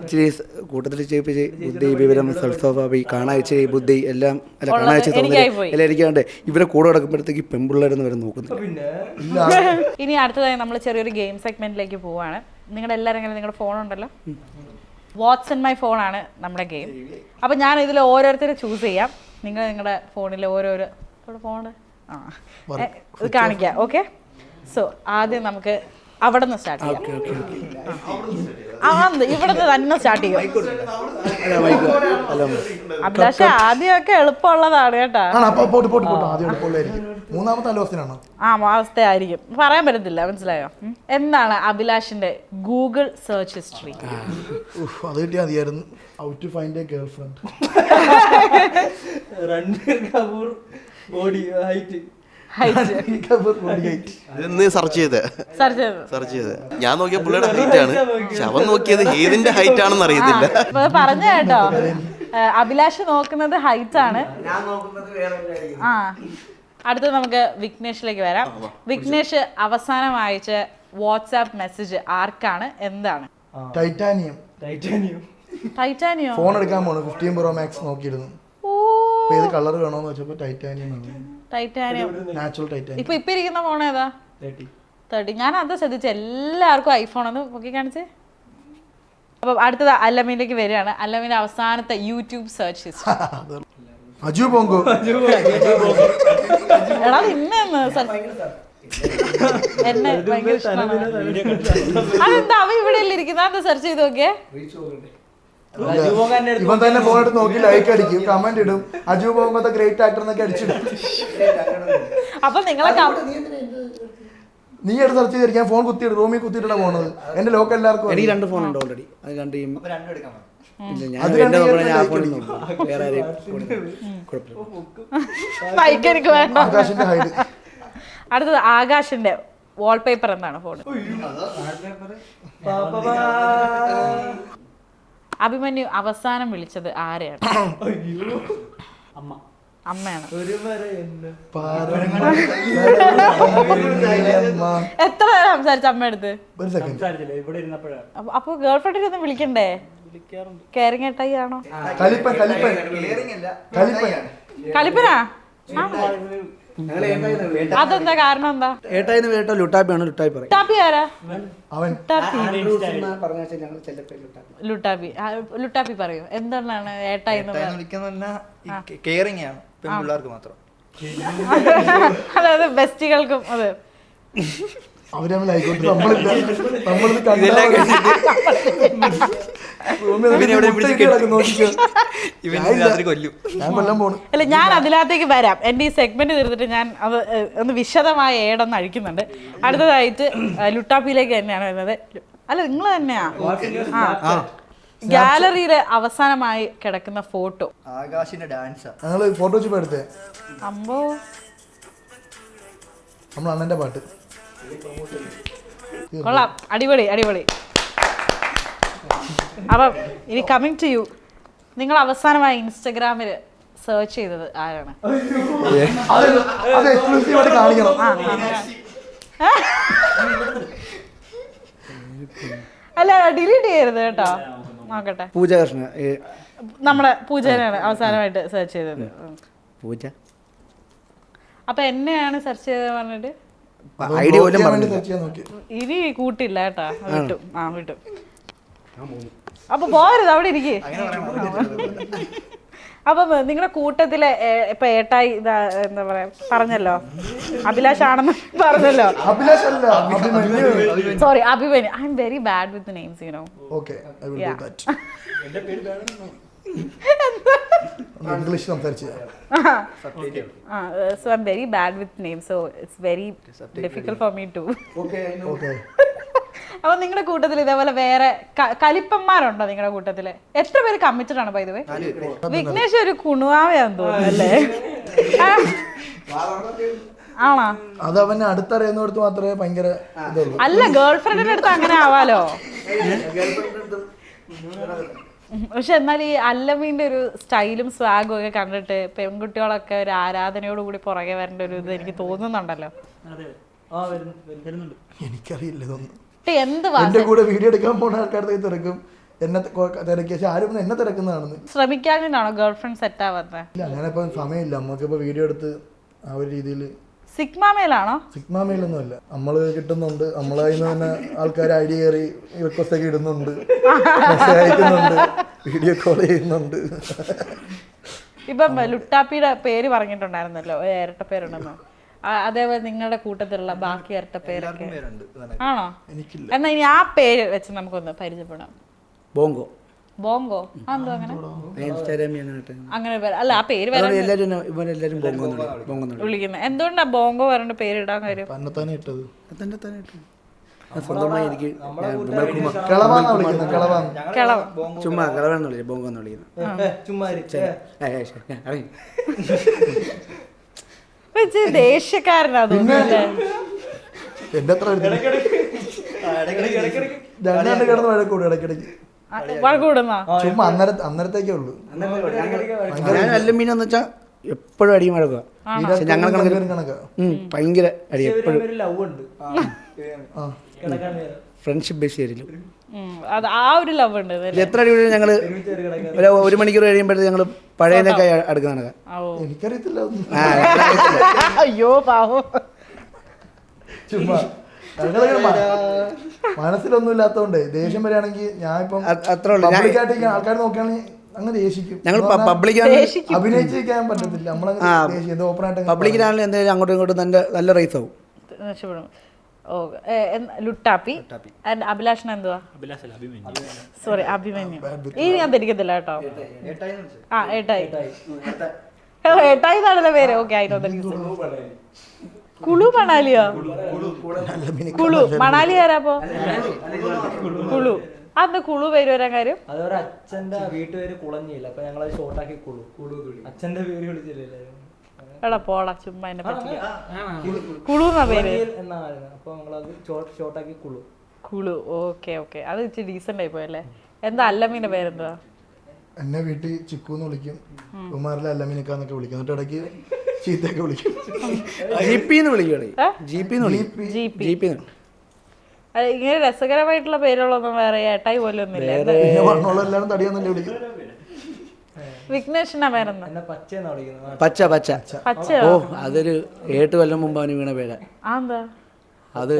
ഇച്ചിരി കൂട്ടത്തിൽ ചെയ്യിപ്പിച്ച് ബുദ്ധി വിവരം സൽസ്വഭാവി കാണാഴ്ച ബുദ്ധി എല്ലാം അല്ല കാണാഴ്ച പോയി. എല്ലാം എനിക്കാണ്ട് ഇവരെ കൂടെ കിടക്കുമ്പോഴത്തേക്ക് പെൺപിള്ളേരെന്ന് വരെ നോക്കുന്നു പിന്നെ? ഇനി അടുത്തതായി നമ്മൾ ചെറിയൊരു ഗെയിം സെഗ്മെന്റിലേക്ക് പോവാണ്. നിങ്ങളുടെ എല്ലാവരും നിങ്ങളുടെ ഫോൺ ഉണ്ടല്ലോ? വാട്സ് ഇൻ മൈ ഫോൺ ആണ് നമ്മുടെ ഗെയിം അപ്പോൾ ഞാൻ ഇതിൽ ഓരോരുത്തരെ ചൂസ് ചെയ്യാം. നിങ്ങൾ നിങ്ങളുടെ ഫോണിൽ ഓരോരോ ഫോണ് ആ. ഇത് കാണിക്കാം ഓക്കെ സോ ആദ്യം നമുക്ക് അവിടെ നിന്ന് സ്റ്റാർട്ട് ചെയ്യാം ആ ഇവിടെ നിന്ന് തന്നെ സ്റ്റാർട്ട് ചെയ്യാം. അഭിലാഷ ആദ്യമൊക്കെ എളുപ്പമുള്ളതാണ് കേട്ടാ. ആ അവസ്ഥയായിരിക്കും പറയാൻ പറ്റത്തില്ല മനസ്സിലായോ? എന്താണ് അഭിലാഷിന്റെ ഗൂഗിൾ സെർച്ച് ഹിസ്റ്ററി ഉഫ്, അത് കിട്ടിയാൽ മതിയായിരുന്നു. How to find a girlfriend Ranbir Kapoor body height ഇന്ന് സെർച്ച് ചെയ്ത്. സെർച്ച് ചെയ്തു? സെർച്ച് ചെയ്ത്. ഞാൻ നോക്കിയ പുള്ളിയുടെ ഹൈറ്റ് ആണ്. പക്ഷെ അവൻ നോക്കിയത് ഏതിന്റെ ഹൈറ്റ് ആണെന്ന് അറിയത്തില്ല. പറഞ്ഞു കേട്ടോ. അഭിലാഷ് നോക്കുന്നത് ഹൈറ്റ് ആണ്. ആ അടുത്ത നമുക്ക് വിഘ്നേഷിലേക്ക് വരാം. വിഘ്നേഷ് അവസാനം അയച്ച വാട്സാപ്പ് മെസ്സേജ് ആർക്കാണ്? എന്താണ്? ടൈറ്റാനിയം ടൈറ്റാനിയം ടൈറ്റാനിയം ഫോൺ എടുക്കാൻ പോണു. ഫിഫ്റ്റീൻ പ്രോ മാക്സ് നോക്കിയിരുന്നു. ഏത് കളർ വേണോന്ന് വെച്ചപ്പോ ടൈറ്റാനിയം ടൈറ്റാനിയം നാച്ചുറൽ ടൈറ്റാനിയം ഇപ്പൊ ഇപ്പൊ ഇരിക്കുന്ന ഫോൺ ഏതാ? തേർട്ടി ഞാൻ അത് ശ്രദ്ധിച്ചു. എല്ലാവർക്കും ഐഫോൺ ഒന്ന് നോക്കി കാണിച്ചേ. അപ്പൊ അടുത്തത് അല്ലമീനിലേക്ക് വരികയാണ്. അല്ലമീന്റെ അവസാനത്തെ YouTube search history Aju Ponko. എടാ എന്നെ ഭയങ്കര ഇഷ്ടമാണ്. അതെന്താ? അവ ഇവിടെ ഇരിക്കുന്ന? അത് സെർച്ച് ചെയ്ത് നോക്കിയേ. ഇവൻ തന്നെ ഫോൺ എടുത്ത് നോക്കി ലൈക്ക് അടിക്കും കമന്റ് ഇടും. അജു പോകുമ്പോ ഗ്രേറ്റ് ആക്ടർ എന്നൊക്കെ അടിച്ചിടും. അപ്പൊ നിങ്ങളെ നീ എടുത്ത് സെർച്ച് ചെയ്തിരിക്കാൻ ഫോൺ കുത്തിയിട്ട് റൂമിൽ കുത്തിയിട്ടാണ് പോണത്. എന്റെ ലോക്ക് എല്ലാവർക്കും എനിക്ക് രണ്ട് ഫോൺ ഉണ്ട് ഓൾറെഡി അത് കണ്ട് ആകാശിന്റെ ഹൈഡ് അടുത്തത് ആകാശിന്റെ വാൾപേപ്പർ എന്താണ് ഫോൺ അഭിമന്യു അവസാനം വിളിച്ചത് ആരെയാണ്? അമ്മ. അമ്മയാണ്. എത്ര നേരം സംസാരിച്ച അമ്മ എടുത്ത് ഒരു സെക്കൻഡ് സംസാരിച്ചില്ല ഇവിടെ ഇരുന്നപ്പോഴാണ്. അപ്പൊ- ഗേൾ ഫ്രണ്ടിനെ ഒന്നും വിളിക്കണ്ടേ? വിളിക്കാറുണ്ട്. കെയറിങ് ഏട്ടായി ആണോ? കളിപ്പനാ അതെന്താ കാരണം എന്താ? ഏട്ടായിന്ന് കേട്ടോ ലുട്ടാപ്പിയാണ് ലുട്ടാപ്പി പറയും. ലുട്ടാപ്പി ആരാ? അവൻ. ലുട്ടാപ്പി. ലുട്ടാപ്പി. ലുട്ടാപ്പി. ആ, ലുട്ടാപ്പി പറയൂ. എന്താണ് ഏട്ടായി എന്ന് പറയുന്നത്? വിളിക്കുന്ന കെയറിങ് ആണ് പെൺപിള്ളേർക്ക് മാത്രം. അതായത് ബെസ്റ്റുകൾക്കും അതെ. അവർ തമ്മിൽ ആയിക്കോട്ടെ. നമ്മളില്ല നമ്മളിത് അല്ല ഞാൻ അതിനകത്തേക്ക് വരാം. എന്റെ ഈ സെഗ്മെന്റ് തീർത്തിട്ട് ഞാൻ അത് ഒന്ന് വിശദമായ ഏടൊന്ന് അഴിക്കുന്നുണ്ട്. അടുത്തതായിട്ട് ലുട്ടാപ്പിയിലേക്ക് തന്നെയാണ് വരുന്നത്. അല്ല നിങ്ങൾ തന്നെയാ? ആ. ഗാലറിയിലെ അവസാനമായി കിടക്കുന്ന ഫോട്ടോ. ആകാശിന്റെ ഡാൻസ്. ഞങ്ങൾ ഫോട്ടോ വെച്ച് എടുത്തേ. അമ്പോ. നമ്മൾ അണ്ണന്റെ പാട്ട്. കൊള്ളാം. അടിപൊളി അടിപൊളി. അപ്പം ഇനി കമ്മിങ് ടു യു നിങ്ങൾ അവസാനമായി ഇൻസ്റ്റഗ്രാമിൽ സെർച്ച് ചെയ്തത് ആരാണ്. അല്ല ഡിലീറ്റ് ചെയ്യരുത് കേട്ടോ. നോക്കട്ടെ. പൂജ കൃഷ്ണ ഏ, നമ്മുടെ പൂജനാണ് അവസാനമായിട്ട് സെർച്ച് ചെയ്തത്. പൂജ? അപ്പൊ എന്നെയാണ് സെർച്ച് ചെയ്തത് പറഞ്ഞിട്ട്? ഐഡിയ പോലും പറഞ്ഞില്ല. ഇനി കൂട്ടില്ല കേട്ടാ വിട്ടു. ആ വിട്ടു. അപ്പൊ പോരുത് അവിടെ ഇരിക്കേ. അപ്പം നിങ്ങളുടെ കൂട്ടത്തിലെ ഇപ്പൊ ഏട്ടായി ഇതാ എന്താ പറയാ പറഞ്ഞല്ലോ. അഭിലാഷ് ആണെന്ന് പറഞ്ഞല്ലോ. Sorry Abhimanyu. I am very bad with names you know okay English സംസാരിച്ചു so I very bad with name so it's very difficult for me to okay അപ്പൊ നിങ്ങളുടെ കൂട്ടത്തിൽ ഇതേപോലെ വേറെ കലിപ്പന്മാരുണ്ടോ നിങ്ങളുടെ കൂട്ടത്തിൽ? എത്ര പേര് കമ്മിറ്റഡ് ആണ് വേ വിഘ്നേഷ് ഒരു കുണുവാവയാന്ന് തോന്നുന്നു അല്ലേ? ആണോ? അത് അവനെ അടുത്തറിയുന്നിടത്ത് മാത്രമേ ഭയങ്കര അല്ല ഗേൾ ഫ്രണ്ടിന്റെ അടുത്ത് അങ്ങനെ ആവാലോ. പക്ഷെ എന്നാൽ ഈ അല്ലമീന്റെ ഒരു സ്റ്റൈലും സ്വാഗും ഒക്കെ കണ്ടിട്ട് പെൺകുട്ടികളൊക്കെ ഒരു ആരാധനയോട് കൂടി പുറകെ വരേണ്ട ഒരു ഇത് എനിക്ക് തോന്നുന്നുണ്ടല്ലോ. അതെ. ആ വരുന്നു വരുന്നുണ്ട്. എനിക്കറിയില്ല ഇതൊന്നും. എന്ത് എന്റെ കൂടെ വീഡിയോ എടുക്കാൻ പോണ ആൾക്കാരുടെ തിരക്കും. എന്നെ തിരക്കി. പക്ഷെ ആരും എന്നെ തിരക്കുന്നതാണെന്ന്. ശ്രമിക്കാഞ്ഞാണോ ഗേൾഫ്രണ്ട് സെറ്റ് ആവാത്ത ഇല്ല അങ്ങനെ ഇപ്പൊ സമയമില്ല. നമുക്കിപ്പോ വീഡിയോ എടുത്ത് ആ ഒരു രീതിയിൽ സിഗ്മാമയിലാണോ സിഗ്മ മെയിലൊന്നും അല്ല നമ്മൾ കിട്ടുന്നുണ്ട്. നമ്മളെ തന്നെ ആൾക്കാർ ഐ ഡി കയറി റിക്വസ്റ്റ് ഒക്കെ ഇടുന്നുണ്ട്. മെസ്സേജ് അയക്കുന്നുണ്ട്. വീഡിയോ കോൾ ചെയ്യുന്നുണ്ട്. ഇപ്പം ലുട്ടാപ്പിയുടെ പേര് പറഞ്ഞിട്ടുണ്ടായിരുന്നല്ലോ. ഇരട്ട പേരുണ്ടെന്നോ. അതേപോലെ നിങ്ങളുടെ കൂട്ടത്തിലുള്ള ബാക്കി ഇരട്ട പേരൊക്കെ. ആണോ? എനിക്കില്ല. എന്നാ ഇനി ആ പേര് വെച്ച് നമുക്കൊന്ന് പരിചയപ്പെടാം. ബോങ്കോ ബോങ്കോ അതെന്തോ അങ്ങനെ? ഇൻസ്റ്റാഗ്രാമിൽ അങ്ങനെ ഇട്ടേ. അങ്ങനെ പേര് അല്ല ആ വിളിക്കും. വിളിക്കുന്നത് എന്തുകൊണ്ടാ ബോങ്കോ പറഞ്ഞ പേരിടാൻ കാര്യം? തന്നെ ഇട്ടത്. തന്നെ സ്വന്തമായി എനിക്ക് ചുമ്മാ കളവെന്ന് വിളിക്കും എന്ന് വിളിക്കുന്നത് ദേഷ്യക്കാരനാ എന്റെ അത്ര കിടന്ന് വഴക്കൂടും ഇടയ്ക്കിടയ്ക്ക്. വഴക്കൂടുന്ന ചുമ്മാ അന്നേരം അന്നേരത്തേക്കേ ഉള്ളൂ. ഞാൻ എന്ന് വെച്ചാൽ എപ്പോഴും അടിയും വഴക്കുക ഞങ്ങൾ കണക്കാ. ഭയങ്കര അടി എപ്പോഴും. ഒരു ലവ് ഉണ്ട്. ആ കിടക്കാൻ ഫ്രണ്ട്ഷിപ്പ് ബേസ് അത് ആ ഒരു ലവ് ഉണ്ട് എത്ര അടി വീഴും ഞങ്ങൾ ഒരു മണിക്കൂർ കഴിയുമ്പോൾ ഞങ്ങൾ പഴയതിനൊക്കെ അടുക്കുന്നതാണ്. എനിക്കറിയത്തില്ല. അയ്യോ പാവം. ചുമ്മാ. മനസ്സിലൊന്നും ഇല്ലാത്തതുകൊണ്ട് ദേഷ്യം വരികയാണെങ്കിൽ ഞാൻ ഇപ്പം അത്ര ആൾക്കാർ നോക്കുകയാണെങ്കിൽ അങ്ങ് ദേഷിക്കും. ഞങ്ങൾ പബ്ലിക്കാണ് അഭിനയിച്ചിരിക്കാൻ പറ്റത്തില്ല. ഇത് ഓപ്പൺ ആയിട്ട് എന്തെങ്കിലും അങ്ങോട്ടും ഇങ്ങോട്ടും നല്ല നല്ല റേസ് ആവും. ഓ ലുട്ടാപ്പി. ആൻഡ് അഭിലാഷന എന്തുവാ? സോറി അഭിമന്യു. ഈ ഞാൻ ധരിക്കത്തില്ല കേട്ടോ. ആ ഏട്ടായി. ഏട്ടായി. എന്നാണല്ലോ പേര്. ഓക്കെ ആയിട്ടോ കുളു മണാലിയോ? കുളു. മണാലി ആരാപ്പോ കുളു. അന്ന് കുളു പേര് വരാൻ കാര്യം? അതൊരു അച്ഛന്റെ വീട്ടുപേര് കുളഞ്ഞില്ല. അപ്പൊ ഞങ്ങളത് ഷോർട്ടാക്കി കുളു. കുളു അച്ഛന്റെ പേര് വിളിച്ചില്ലേ എടാ പോടാ ചുമ്മാ എന്നെ പറ്റില്ല കുളു. എന്നാ പേര്? അപ്പൊ ഞങ്ങളത് ഷോർട്ടാക്കി കുളു. കുളു. Okay okay. അത് ഇച്ചിരി ഡീസന്റ് ആയി പോയല്ലേ? എന്താ അല്ലമ്മീന്റെ പേരെന്താ എന്നെ വീട്ടിൽ ചിക്കു എന്ന് വിളിക്കും കുമാറിലെ അല്ലമീനക്കാന്നൊക്കെ വിളിക്കും. എന്നിട്ട് ഇടയ്ക്ക് ചീത്തയൊക്കെ വിളിക്കും. [laughs] ജി പി എന്ന് വിളിക്കുകയാണ് ജി എന്ന് വിളിക്കും ഇങ്ങനെ രസകരമായിട്ടുള്ള പേരുകളൊന്നും വേറെ ഏട്ടായി പോലും ഒന്നുമില്ല. പിന്നെ എല്ലാവരും തടിയാന്നല്ലേ വിളിക്കും വിഘ്നേഷിന്റെ പച്ച പച്ച. പച്ച. ഓ അതൊരു ഏട്ട് കൊല്ലം മുമ്പ് അവന് വീണ പേരാ. എന്താ? അത്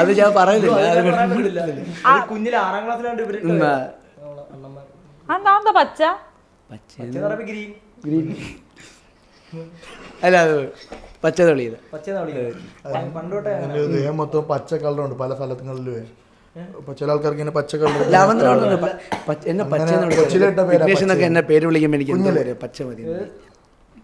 അത് ഞാൻ പറയുന്നില്ല. കുഞ്ഞിലെ ആറാം എന്താ പച്ച? പച്ച പറയുമ്പോ ഗ്രീൻ. അല്ല അത് പച്ച തെളിയത്. ദേഹം മൊത്തം പച്ച കളറുണ്ട് പല സ്ഥലങ്ങളിലും ചില ആൾക്കാർക്ക് ഇങ്ങനെ പച്ച കളർ എന്നെ പച്ച എന്നൊക്കെ എന്നെ പേര് വിളിക്കുമ്പോൾ എനിക്ക് പച്ച മതി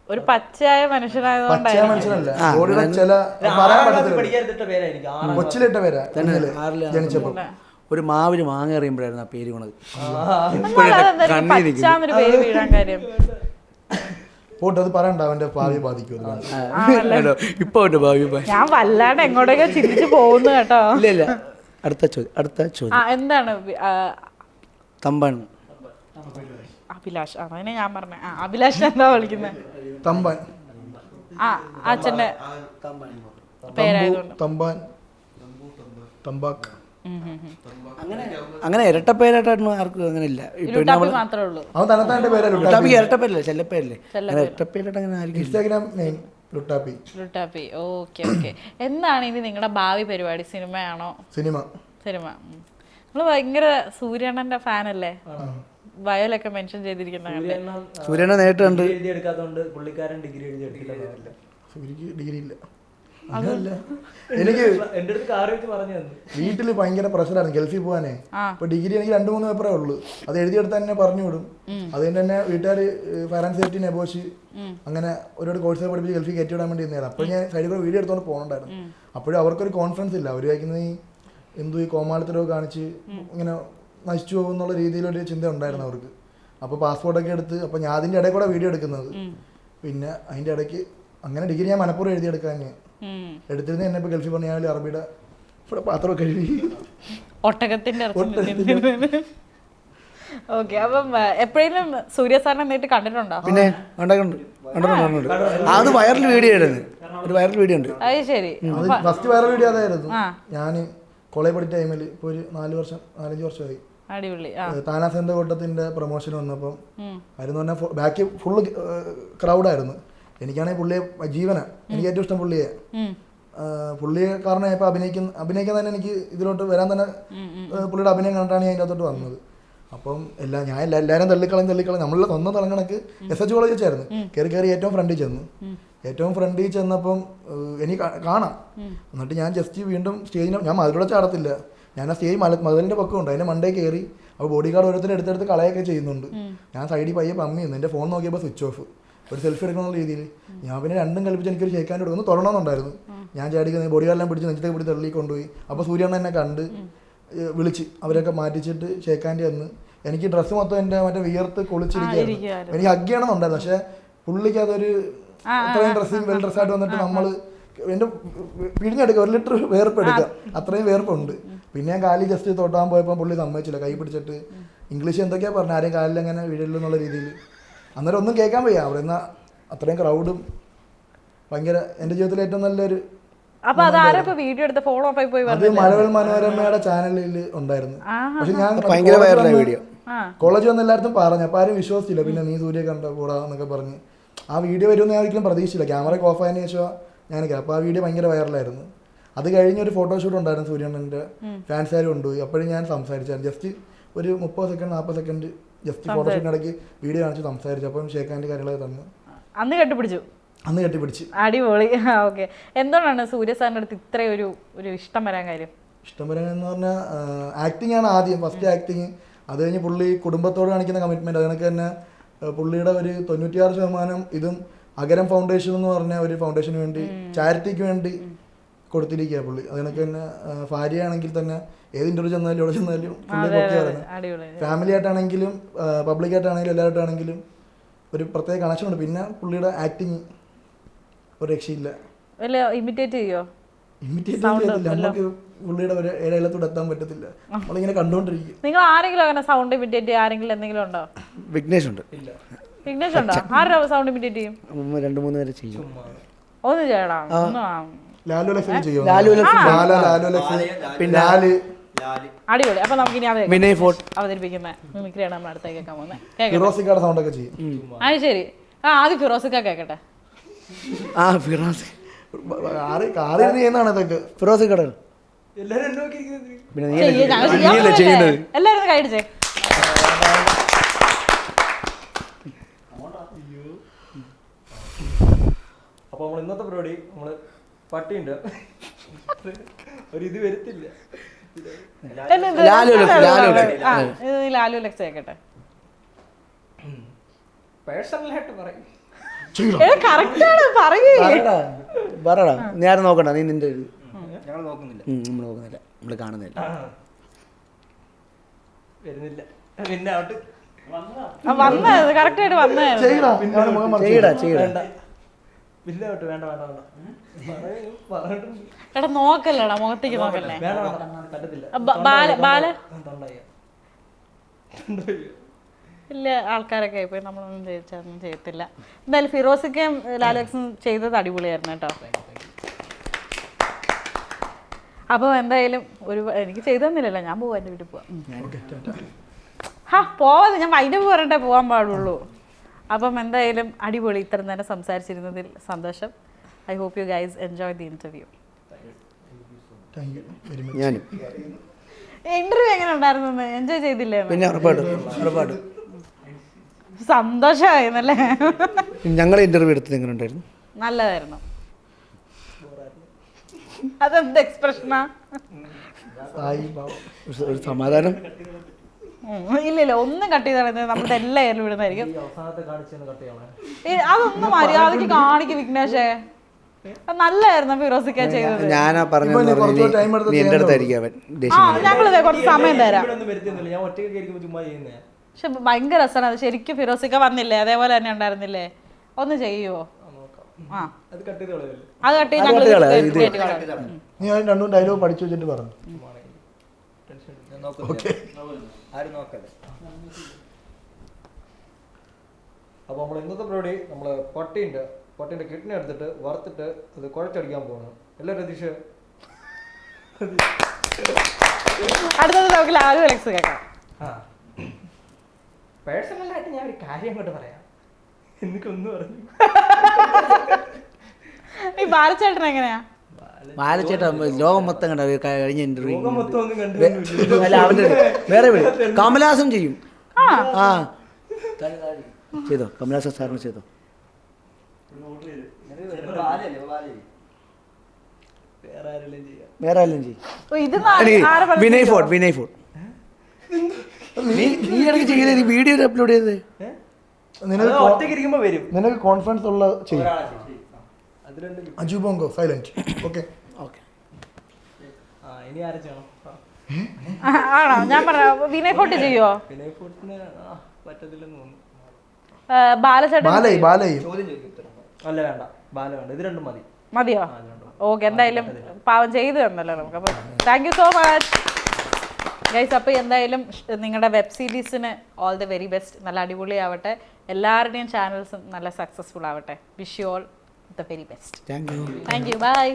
ഒരു പച്ചയായ മനുഷ്യനായതുകൊണ്ടാണ് മനുഷ്യനായതുകൊണ്ടായിരുന്നു ഒരു മാവിന് മാങ്ങ എറിയുമ്പോഴായിരുന്നു ആ പേര് കൊണത് എന്നാലും അതെന്താ പോട്ടെ അത് പറയണ്ട അവന്റെ ഭാവി ബാധിക്കുമല്ലോ ഇപ്പൊ അവന്റെ ഭാവി. ഞാൻ വല്ലാണ്ട് എങ്ങോട്ടൊക്കെ ചിന്തിച്ചു പോകുന്നു കേട്ടോ. ഇല്ല ഇല്ല. അടുത്ത ചോദ്യം അടുത്ത ചോദ്യം. ആ എന്താണ്? തമ്പാണ് അഭിലാഷ്. ആ അതിനെ ഞാൻ പറഞ്ഞ. അഭിലാഷ് എന്താ വിളിക്കുന്നത് തമ്പാൻ. ആ അച്ഛന്റെ പേരായതുകൊണ്ട്. തമ്പാൻ. തമ്പാക്ക്. ഉം. അങ്ങനെ ഇരട്ടപ്പേരായിട്ടായിരുന്നു ആർക്കും അങ്ങനെ ഇല്ല ഇപ്പൊ നമ്മൾ ഉള്ളൂ. അവൻ പേരാ ലുട്ടാപ്പി. ഇരട്ടപ്പേരല്ലേ? ചെല്ലപ്പേരല്ലേ? അങ്ങനെ ഇരട്ടപ്പേരായിട്ട് അങ്ങനെ ആർക്കും Instagram name Luttappi. Luttappi. Okay okay. എന്താണ് ഇനി നിങ്ങളുടെ ഭാവി പരിപാടി? സിനിമയാണോ? സിനിമ. സിനിമ. നിങ്ങൾ ഭയങ്കര സൂര്യണ്ണന്റെ ഫാനല്ലേ? ബയോലൊക്കെ മെൻഷൻ ചെയ്തിരിക്കുന്ന കണ്ടേ. നേട്ടുണ്ട് എഴുതി എടുക്കാത്തോണ്ട് പുള്ളിക്കാരൻ ഡിഗ്രി എഴുതി എടുക്കില്ല ഡിഗ്രി ഇല്ല. അങ്ങനല്ല [laughs] എനിക്ക് എന്റെ അടുത്ത് കാർ വെച്ച് പറഞ്ഞു തന്നു വീട്ടിൽ ഭയങ്കര പ്രഷറായിരുന്നു ഗൾഫിൽ പോകാനേ. അപ്പൊ ഡിഗ്രി എനിക്ക് രണ്ട് മൂന്ന് പേപ്പറേ ഉള്ളൂ. അത് എഴുതിയെടുത്ത് തന്നെ പറഞ്ഞു വിടും. അതുകൊണ്ട് തന്നെ വീട്ടുകാർ ഫയർ ആൻഡ് സേഫ്റ്റി നെബോഷ് അങ്ങനെ ഒരുപാട് കോഴ്സ് പഠിപ്പിച്ച് ഗൾഫിൽ കയറ്റി വിടാൻ വേണ്ടി ഇരുന്നതാണ് അപ്പോൾ ഞാൻ സൈഡിൽ കൂടെ വീഡിയോ എടുത്തോണ്ട് പോകുന്നുണ്ടായിരുന്നു അപ്പോഴും അവർക്കൊരു കോൺഫിഡൻസ് ഇല്ല. അവർ കഴിക്കുന്ന ഈ എന്തോ ഈ കോമാളിത്തരവ് കാണിച്ച് ഇങ്ങനെ നശിച്ചു പോകും എന്നുള്ള രീതിയിലൊരു ചിന്ത ഉണ്ടായിരുന്നു അവർക്ക്. അപ്പോൾ പാസ്പോർട്ടൊക്കെ എടുത്ത് അപ്പോൾ ഞാൻ അതിന്റെ ഇടയിൽ കൂടെ വീഡിയോ എടുക്കുന്നത്. പിന്നെ അതിന്റെ ഇടയ്ക്ക് അങ്ങനെ ഡിഗ്രി ഞാൻ മനഃപൂർവം എഴുതിയെടുക്കാൻ. എടുത്തിരുന്ന എന്നെ ഇപ്പോൾ ഗൾഫിൽ പറഞ്ഞ ഞാൻ അറബിയുടെ ഇവിടെ പാത്രം കഴുകി. ഒട്ടകത്തിന്റെ ഓക്കെ അപ്പം എപ്പോഴേലും സൂര്യ സാറിനെ നേരിട്ട് കണ്ടിട്ടുണ്ടോ? പിന്നെ കണ്ടിട്ടുണ്ട്. അത് വൈറൽ വീഡിയോ ആയിരുന്നു. ഒരു വൈറൽ വീഡിയോ ഉണ്ട്. അത് ശരി. ഫസ്റ്റ് വൈറൽ വീഡിയോ അതായിരുന്നു. ഞാൻ കോളേജ് പഠിച്ച ടൈമിൽ ഇപ്പൊ ഒരു നാല് വർഷം നാലഞ്ച് വർഷമായി. അടിപൊളി ആ. കൂട്ടത്തിന്റെ പ്രൊമോഷൻ വന്നപ്പോൾ. ആയിരുന്നു പറഞ്ഞാൽ ബാക്കി ഫുള്ള് ക്രൗഡായിരുന്നു എനിക്കാണെങ്കിൽ പുള്ളിയെ ജീവന. എനിക്ക് ഏറ്റവും ഇഷ്ടം പുള്ളിയെ. പുള്ളിയെ കാരണം ഇപ്പൊ അഭിനയിക്കുന്ന അഭിനയിക്കാൻ തന്നെ എനിക്ക് ഇതിലോട്ട് വരാൻ തന്നെ പുള്ളിയുടെ അഭിനയം കണ്ടിട്ടാണ് ഞാൻ അതിന്റെ അകത്തോട്ട് വന്നത്. അപ്പം എല്ലാം ഞാൻ എല്ലാ എല്ലാവരും തള്ളിക്കളയും തള്ളിക്കളയും. നമ്മളുടെ സ്വന്തം തളങ്ങണക്ക് എസ് എച്ച് കോളേജ് വെച്ചായിരുന്നു. കയറി കയറി ഏറ്റവും ഫ്രണ്ടിൽ ചെന്നു. ഏറ്റവും ഫ്രണ്ടിൽ ചെന്നപ്പം എനിക്ക് കാണാം. എന്നിട്ട് ഞാൻ ജസ്റ്റ് വീണ്ടും സ്റ്റേജിന് ഞാൻ മതിലൂടെ ചാടത്തില്ല. ഞാൻ ആ സ്റ്റേജ് മല മതിലിന്റെ പക്കമുണ്ട്. അതിന്റെ മണ്ടേ കയറി അപ്പോൾ ബോഡി ഗാർഡ് ഓരോരുത്തരും എടുത്തെടുത്ത് കളയൊക്കെ ചെയ്യുന്നുണ്ട്. ഞാൻ സൈഡിൽ പയ്യെ പമ്മി നിന്ന് എന്റെ ഫോൺ നോക്കിയപ്പോൾ സ്വിച്ച് ഓഫ് ഒരു സെൽഫി എടുക്കുന്ന രീതിയിൽ. ഞാൻ പിന്നെ രണ്ടും കൽപ്പിച്ച് എനിക്കൊരു ഷേക്കാൻ കൊടുക്കുന്നു തുറണമെന്നുണ്ടായിരുന്നു ഞാൻ ചാടിക്കുന്ന ബോഡി ഗാർഡെല്ലാം പിടിച്ച് നെഞ്ചത്തേക്ക് പിടിച്ച് തള്ളി കൊണ്ടുപോയി. അപ്പോൾ സൂര്യണ്ണ എന്നെ കണ്ട് വിളിച്ച് അവരൊക്കെ മാറ്റിച്ചിട്ട് ഷേക്കാന്റെ അന്ന് എനിക്ക് ഡ്രസ്സ് മൊത്തം എന്റെ മറ്റേ വിയർത്ത് കുളിച്ചിരിക്കുകയായിരുന്നു. എനിക്ക് ഹഗ് ചെയ്യണമെന്നുണ്ടായിരുന്നു. പക്ഷേ പുള്ളിക്ക് അതൊരു അത്രയും ഡ്രസ്സും വെൽ ഡ്രസ്സായിട്ട് വന്നിട്ട് നമ്മൾ എന്റെ പിഴിഞ്ഞെടുക്കുക ഒരു ലിറ്റർ വേർപ്പ് എടുക്കുക. അത്രയും വേർപ്പുണ്ട്. പിന്നെ ഞാൻ കാലിൽ ജസ്റ്റ് തൊട്ടാൻ പോയപ്പോൾ പുള്ളി സമ്മതിച്ചില്ല. കൈ പിടിച്ചിട്ട് ഇംഗ്ലീഷ് എന്തൊക്കെയാ പറഞ്ഞു? ആരെയും കാലിൽ അങ്ങനെ വീഴില്ല എന്നുള്ള രീതിയിൽ. അന്നേരം ഒന്നും കേൾക്കാൻ വയ്യ. അവിടെ നിന്ന് അത്രയും ക്രൗഡും ഭയങ്കര എന്റെ ജീവിതത്തിലെ ഏറ്റവും നല്ലൊരു അപ്പൊ വീഡിയോ എടുത്ത് ഫോളോ അപ്പ് ആയി പോയി അത് മഴവൽ മനോരമയുടെ ചാനലിൽ ഉണ്ടായിരുന്നു. പക്ഷെ ഞാൻ വീഡിയോ. കോളേജ് വന്ന് എല്ലായിടത്തും പറഞ്ഞു. അപ്പൊ ആരും വിശ്വസിച്ചില്ല. പിന്നെ നീ സൂര്യ കണ്ട കൂടാ എന്നൊക്കെ പറഞ്ഞ്. ആ വീഡിയോ വരുമെന്ന് ഞാൻ ഒരിക്കലും പ്രതീക്ഷിച്ചില്ല. ക്യാമറ ഓഫ് ആയതിനു ശേഷം ഞാൻ അപ്പോൾ ആ വീഡിയോ ഭയങ്കര വൈറലായിരുന്നു അത് കഴിഞ്ഞ ഒരു ഫോട്ടോഷൂട്ട് ഉണ്ടായിരുന്നു സൂര്യണ്ണന്റെ. ഫാൻസാരും കൊണ്ടുപോയി. അപ്പോഴും ഞാൻ സംസാരിച്ചായിരുന്നു. ജസ്റ്റ് ഒരു മുപ്പത് സെക്കൻഡ് നാൽപ്പത് സെക്കൻഡ് ജസ്റ്റ് ഫോട്ടോഷൂട്ടിന് ഇടയ്ക്ക് വീഡിയോ കാണിച്ച് സംസാരിച്ചു. അപ്പം ഷേഖാന്റെ കാര്യങ്ങളൊക്കെ തന്നു. അന്ന് കെട്ടിപ്പിടിച്ചു അന്ന് കെട്ടിപ്പിടിച്ച് അടിപൊളി. [laughs] ഓക്കെ. എന്തുകൊണ്ടാണ് സൂര്യ സാറിന്റെ അടുത്ത് ഇത്രയും ഒരു ഒരു ഇഷ്ടം വരാൻ കാര്യം? ഇഷ്ടം വരാൻ എന്ന് പറഞ്ഞാൽ ആക്ടിങ് ആണ് ആദ്യം. ഫസ്റ്റ് ആക്ടിങ് അത് കഴിഞ്ഞ് പുള്ളി കുടുംബത്തോട് കാണിക്കുന്ന കമ്മിറ്റ്മെന്റ് അതിനൊക്കെ തന്നെ പുള്ളിയുടെ ഒരു തൊണ്ണൂറ്റിയാറ് ശതമാനം ഇതും അകരം ഫൗണ്ടേഷൻ എന്ന് പറഞ്ഞ ഒരു ഫൗണ്ടേഷന് വേണ്ടി ചാരിറ്റിക്ക് വേണ്ടി കൊടുത്തിരിക്കുക പുള്ളി. അതിനൊക്കെ തന്നെ ഭാര്യയാണെങ്കിൽ തന്നെ ഏത് ഒരു ചെന്നാലും എവിടെ ചെന്നാലും പുള്ളി പൊക്കി പറയുന്നത് ഫാമിലി ആയിട്ടാണെങ്കിലും പബ്ലിക് ആയിട്ടാണെങ്കിലും എല്ലാവരുമായിട്ടാണെങ്കിലും ഒരു പ്രത്യേക കണക്ഷൻ ഉണ്ട്. പിന്നെ പുള്ളിയുടെ ആക്ടിങ് ഒരു രക്ഷയില്ല. ഇമിറ്റേറ്റ് ചെയ്യോ? ഇമിറ്റേറ്റ് ചെയ്യത്തില്ല. നമുക്ക് പുള്ളിയുടെ ഒരു ഇടയിലത്തോടെ എത്താൻ പറ്റത്തില്ല. നമ്മളിങ്ങനെ കണ്ടോണ്ടിരിക്കും. നിങ്ങൾ ആരെങ്കിലും അങ്ങനെ സൗണ്ട് ഇമിറ്റേറ്റ് ചെയ്യ? ആരെങ്കിലും എന്തെങ്കിലും ഉണ്ടോ? വിഘ്നേഷ് ഉണ്ട്. വിഘ്നേഷ് ഉണ്ടോ? ആരുടെ സൗണ്ട് ഇമിറ്റേറ്റ് ചെയ്യും? രണ്ട് മൂന്ന് പേരെ ചെയ്യും. ഒന്ന് ചെയ്യടാ ഒന്ന് ആ. ലാലു ലക്ഷ്മി ചെയ്യും? ലാലു ലക്ഷ്മി. ലാല ലാലു ലക്ഷ്മി പിന്നെ ലാൽ. അടിപൊളി. അപ്പൊ നമുക്ക് ഇനി. വിനയ് ഫോർട്ട് അവതരിപ്പിക്കുന്ന മിമിക്രിയാണ് നമ്മൾ അടുത്തേക്ക് കേൾക്കാൻ പോകുന്നത് സൗണ്ട് ഒക്കെ ചെയ്യും. അത് ശരി. ആ ആദ്യം ഫിറോസിക്ക കേക്കട്ടെ. ആ ഫിറോസ്. കാറ് കാറിരുന്ന് ചെയ്യുന്നതാണ് ഇതൊക്കെ. ഫിറോസ് കട എല്ലാരും എന്നെ പിന്നെ നീ ചെയ്യ്, ഞങ്ങൾ ചെയ്യാൻ നീയല്ലേ പോവല്ലേ? ചെയ്യുന്നത്? എല്ലാവരും ഒന്ന് കൈയടിച്ചേ. അപ്പൊ നമ്മൾ ഇന്നത്തെ പരിപാടി നമ്മൾ പട്ടിയുണ്ട്. ഒരു ഇത് വരുത്തില്ല? ലാലു ലാലു ലക്സ്. കേൾക്കട്ടെ പേഴ്സണലായിട്ട് പറയും. പറയടാ ഞാൻ നോക്കണ്ട? നീ നിന്റെ ഞങ്ങൾ നോക്കുന്നില്ല. നമ്മൾ നോക്കുന്നില്ല. നമ്മൾ കാണുന്നില്ല. വരുന്നില്ല. പിന്നെ അവിടെ വന്നത്. കറക്റ്റ് ആയിട്ട് വന്നത്. ചെയ്യടാ ചെയ്യടാ ചെയ്യടാ. വേണ്ട കേട്ടോ വേണ്ട വേണ്ട വേണ്ട. പറഞ്ഞിട്ടുണ്ട് എടാ നോക്കല്ലടാ മുഖത്തേക്ക് നോക്കല്ലേ? വേണ്ട വേണ്ട പറ്റത്തില്ല ബാല ബാല. വലിയ ആൾക്കാരൊക്കെ ആയിപ്പോയി. നമ്മളൊന്നും ചോദിച്ചൊന്നും ചെയ്യത്തില്ല. എന്തായാലും ഫിറോസിക്കും ലാലക്സും ചെയ്തത് അടിപൊളിയായിരുന്നു കേട്ടോ. അപ്പോൾ എന്തായാലും ഒരു എനിക്ക് ചെയ്തു തന്നില്ലല്ലോ. ഞാൻ പോവാം എന്റെ വീട്ടിൽ പോവാം. ഹാ പോവാതെ ഞാൻ വൈകിട്ട് പറഞ്ഞിട്ടേ പോകാൻ പാടുള്ളൂ. അപ്പം എന്തായാലും അടിപൊളി ഇത്ര നേരം സംസാരിച്ചിരുന്നതിൽ സന്തോഷം. I hope you guys enjoy the interview. ഞാനും. ഇന്റർവ്യൂ എങ്ങനെ ഉണ്ടായിരുന്നു എൻജോയ് ചെയ്തില്ലേ? പിന്നെ ഉറപ്പായിട്ടും ഉറപ്പായിട്ടും. സന്തോഷമായിരുന്നല്ലേ? ഞങ്ങളെ ഇന്റർവ്യൂ എടുത്തത് എങ്ങനെ ഉണ്ടായിരുന്നു? നല്ലതായിരുന്നു. അതെന്ത് എക്സ്പ്രഷനാ ഒരു സമാധാനം. ഇല്ല ഇല്ല ഒന്നും കട്ട് ചെയ്ത് കളയുന്നത് നമ്മുടെ എല്ലാ ഏരിലും വിടുന്നതായിരിക്കും അതൊന്നും മര്യാദയ്ക്ക് കാണിക്കും വിഘ്നേഷേ നല്ലായിരുന്നു ഫിറോസിക്ക ചെയ്തത് ഞാനാ പറഞ്ഞു അടുത്തായിരിക്കും അവൻ ഞങ്ങളിതേ കുറച്ച് സമയം തരാം ഇവിടെ ഒന്നും ഞാൻ ഒറ്റയ്ക്ക് ഇരിക്കുമ്പോൾ ചുമ്മാ ചെയ്യുന്നേ പക്ഷെ ഭയങ്കര രസമാണ് അത് ശരിക്കും ഫിറോസിക്ക വന്നില്ലേ അതേപോലെ തന്നെ ഉണ്ടായിരുന്നില്ലേ ഒന്ന് ചെയ്യുവോ ആ അത് കട്ട് ചെയ്ത് ഞങ്ങൾ രണ്ടും ഡയലോഗ് പഠിച്ചു വെച്ചിട്ട് പറഞ്ഞു ആരും നോക്കല്ലേ അപ്പോൾ നമ്മൾ ഇന്നത്തെ പരിപാടി നമ്മൾ പട്ടിയുണ്ട് പട്ടീന്റെ കിഡ്നി എടുത്തിട്ട് വറുത്തിട്ട് അത് കുഴച്ചടിക്കാൻ പോകണം അല്ലേ രതീഷ്? അടുത്തത് നമുക്ക് ലാലു അലക്സ് കേൾക്കാം. പേഴ്സണലായിട്ട് ഞാൻ ഒരു കാര്യം അങ്ങോട്ട് പറയാം. എനിക്കൊന്നും പറഞ്ഞു. ഈ ബാലച്ചേട്ടൻ എങ്ങനെയാ? ബാലച്ചേട്ടാ ലോകം മൊത്തം കണ്ട. കഴിഞ്ഞ ഇന്റർവ്യൂ. അല്ല അവന്റെ വേറെ വിളി. കമലാസം ചെയ്യും. ആ. ചെയ്തോ. കമലാസം സാറിന് ചെയ്തോ. വേറെ ആരെല്ലാം ചെയ്യാം. വേറെ ആരെങ്കിലും ചെയ്യും വിനയ്? Fort Vinay fort. നീ നീ ഇടയ്ക്ക് ചെയ്തേ നീ വീഡിയോ അപ്ലോഡ് ചെയ്തേ നിനക്ക് അത് ഒറ്റയ്ക്ക് ഇരിക്കുമ്പോൾ വരും. നിനക്ക് കോൺഫിഡൻസ് ഉള്ള ചെയ്യും. അജു ബോങ്കോ സൈലന്റ് ഓക്കെ ഇനി ആരെ ചെയ്യണം ആ. ആ, ആണോ? ഞാൻ പറയാം വിനയ് ഫോർട്ട് ചെയ്യുവോ? വിനയ് ഫോർട്ടിന് ആ പറ്റത്തില്ലെന്ന് തോന്നുന്നു. ആ, ബാലചേട്ടൻ ബാലയി ബാലയി ചോദ്യം ചോദിക്കും ഉത്തരം. അല്ല വേണ്ട. ബാല വേണ്ട. ഇത് രണ്ടും മതി. മതിയോ? ഓക്കെ എന്തായാലും പാവം ചെയ്തു തന്നല്ലോ നമുക്ക്. അപ്പോൾ thank you so much guys അപ്പോൾ എന്തായാലും നിങ്ങളുടെ വെബ് സീരീസിന് ഓൾ ദി വെരി ബെസ്റ്റ് നല്ല അടിപൊളിയാവട്ടെ. എല്ലാവരുടെയും ചാനൽസും നല്ല സക്സസ്ഫുൾ ആവട്ടെ. Wish you all the very best thank you thank you bye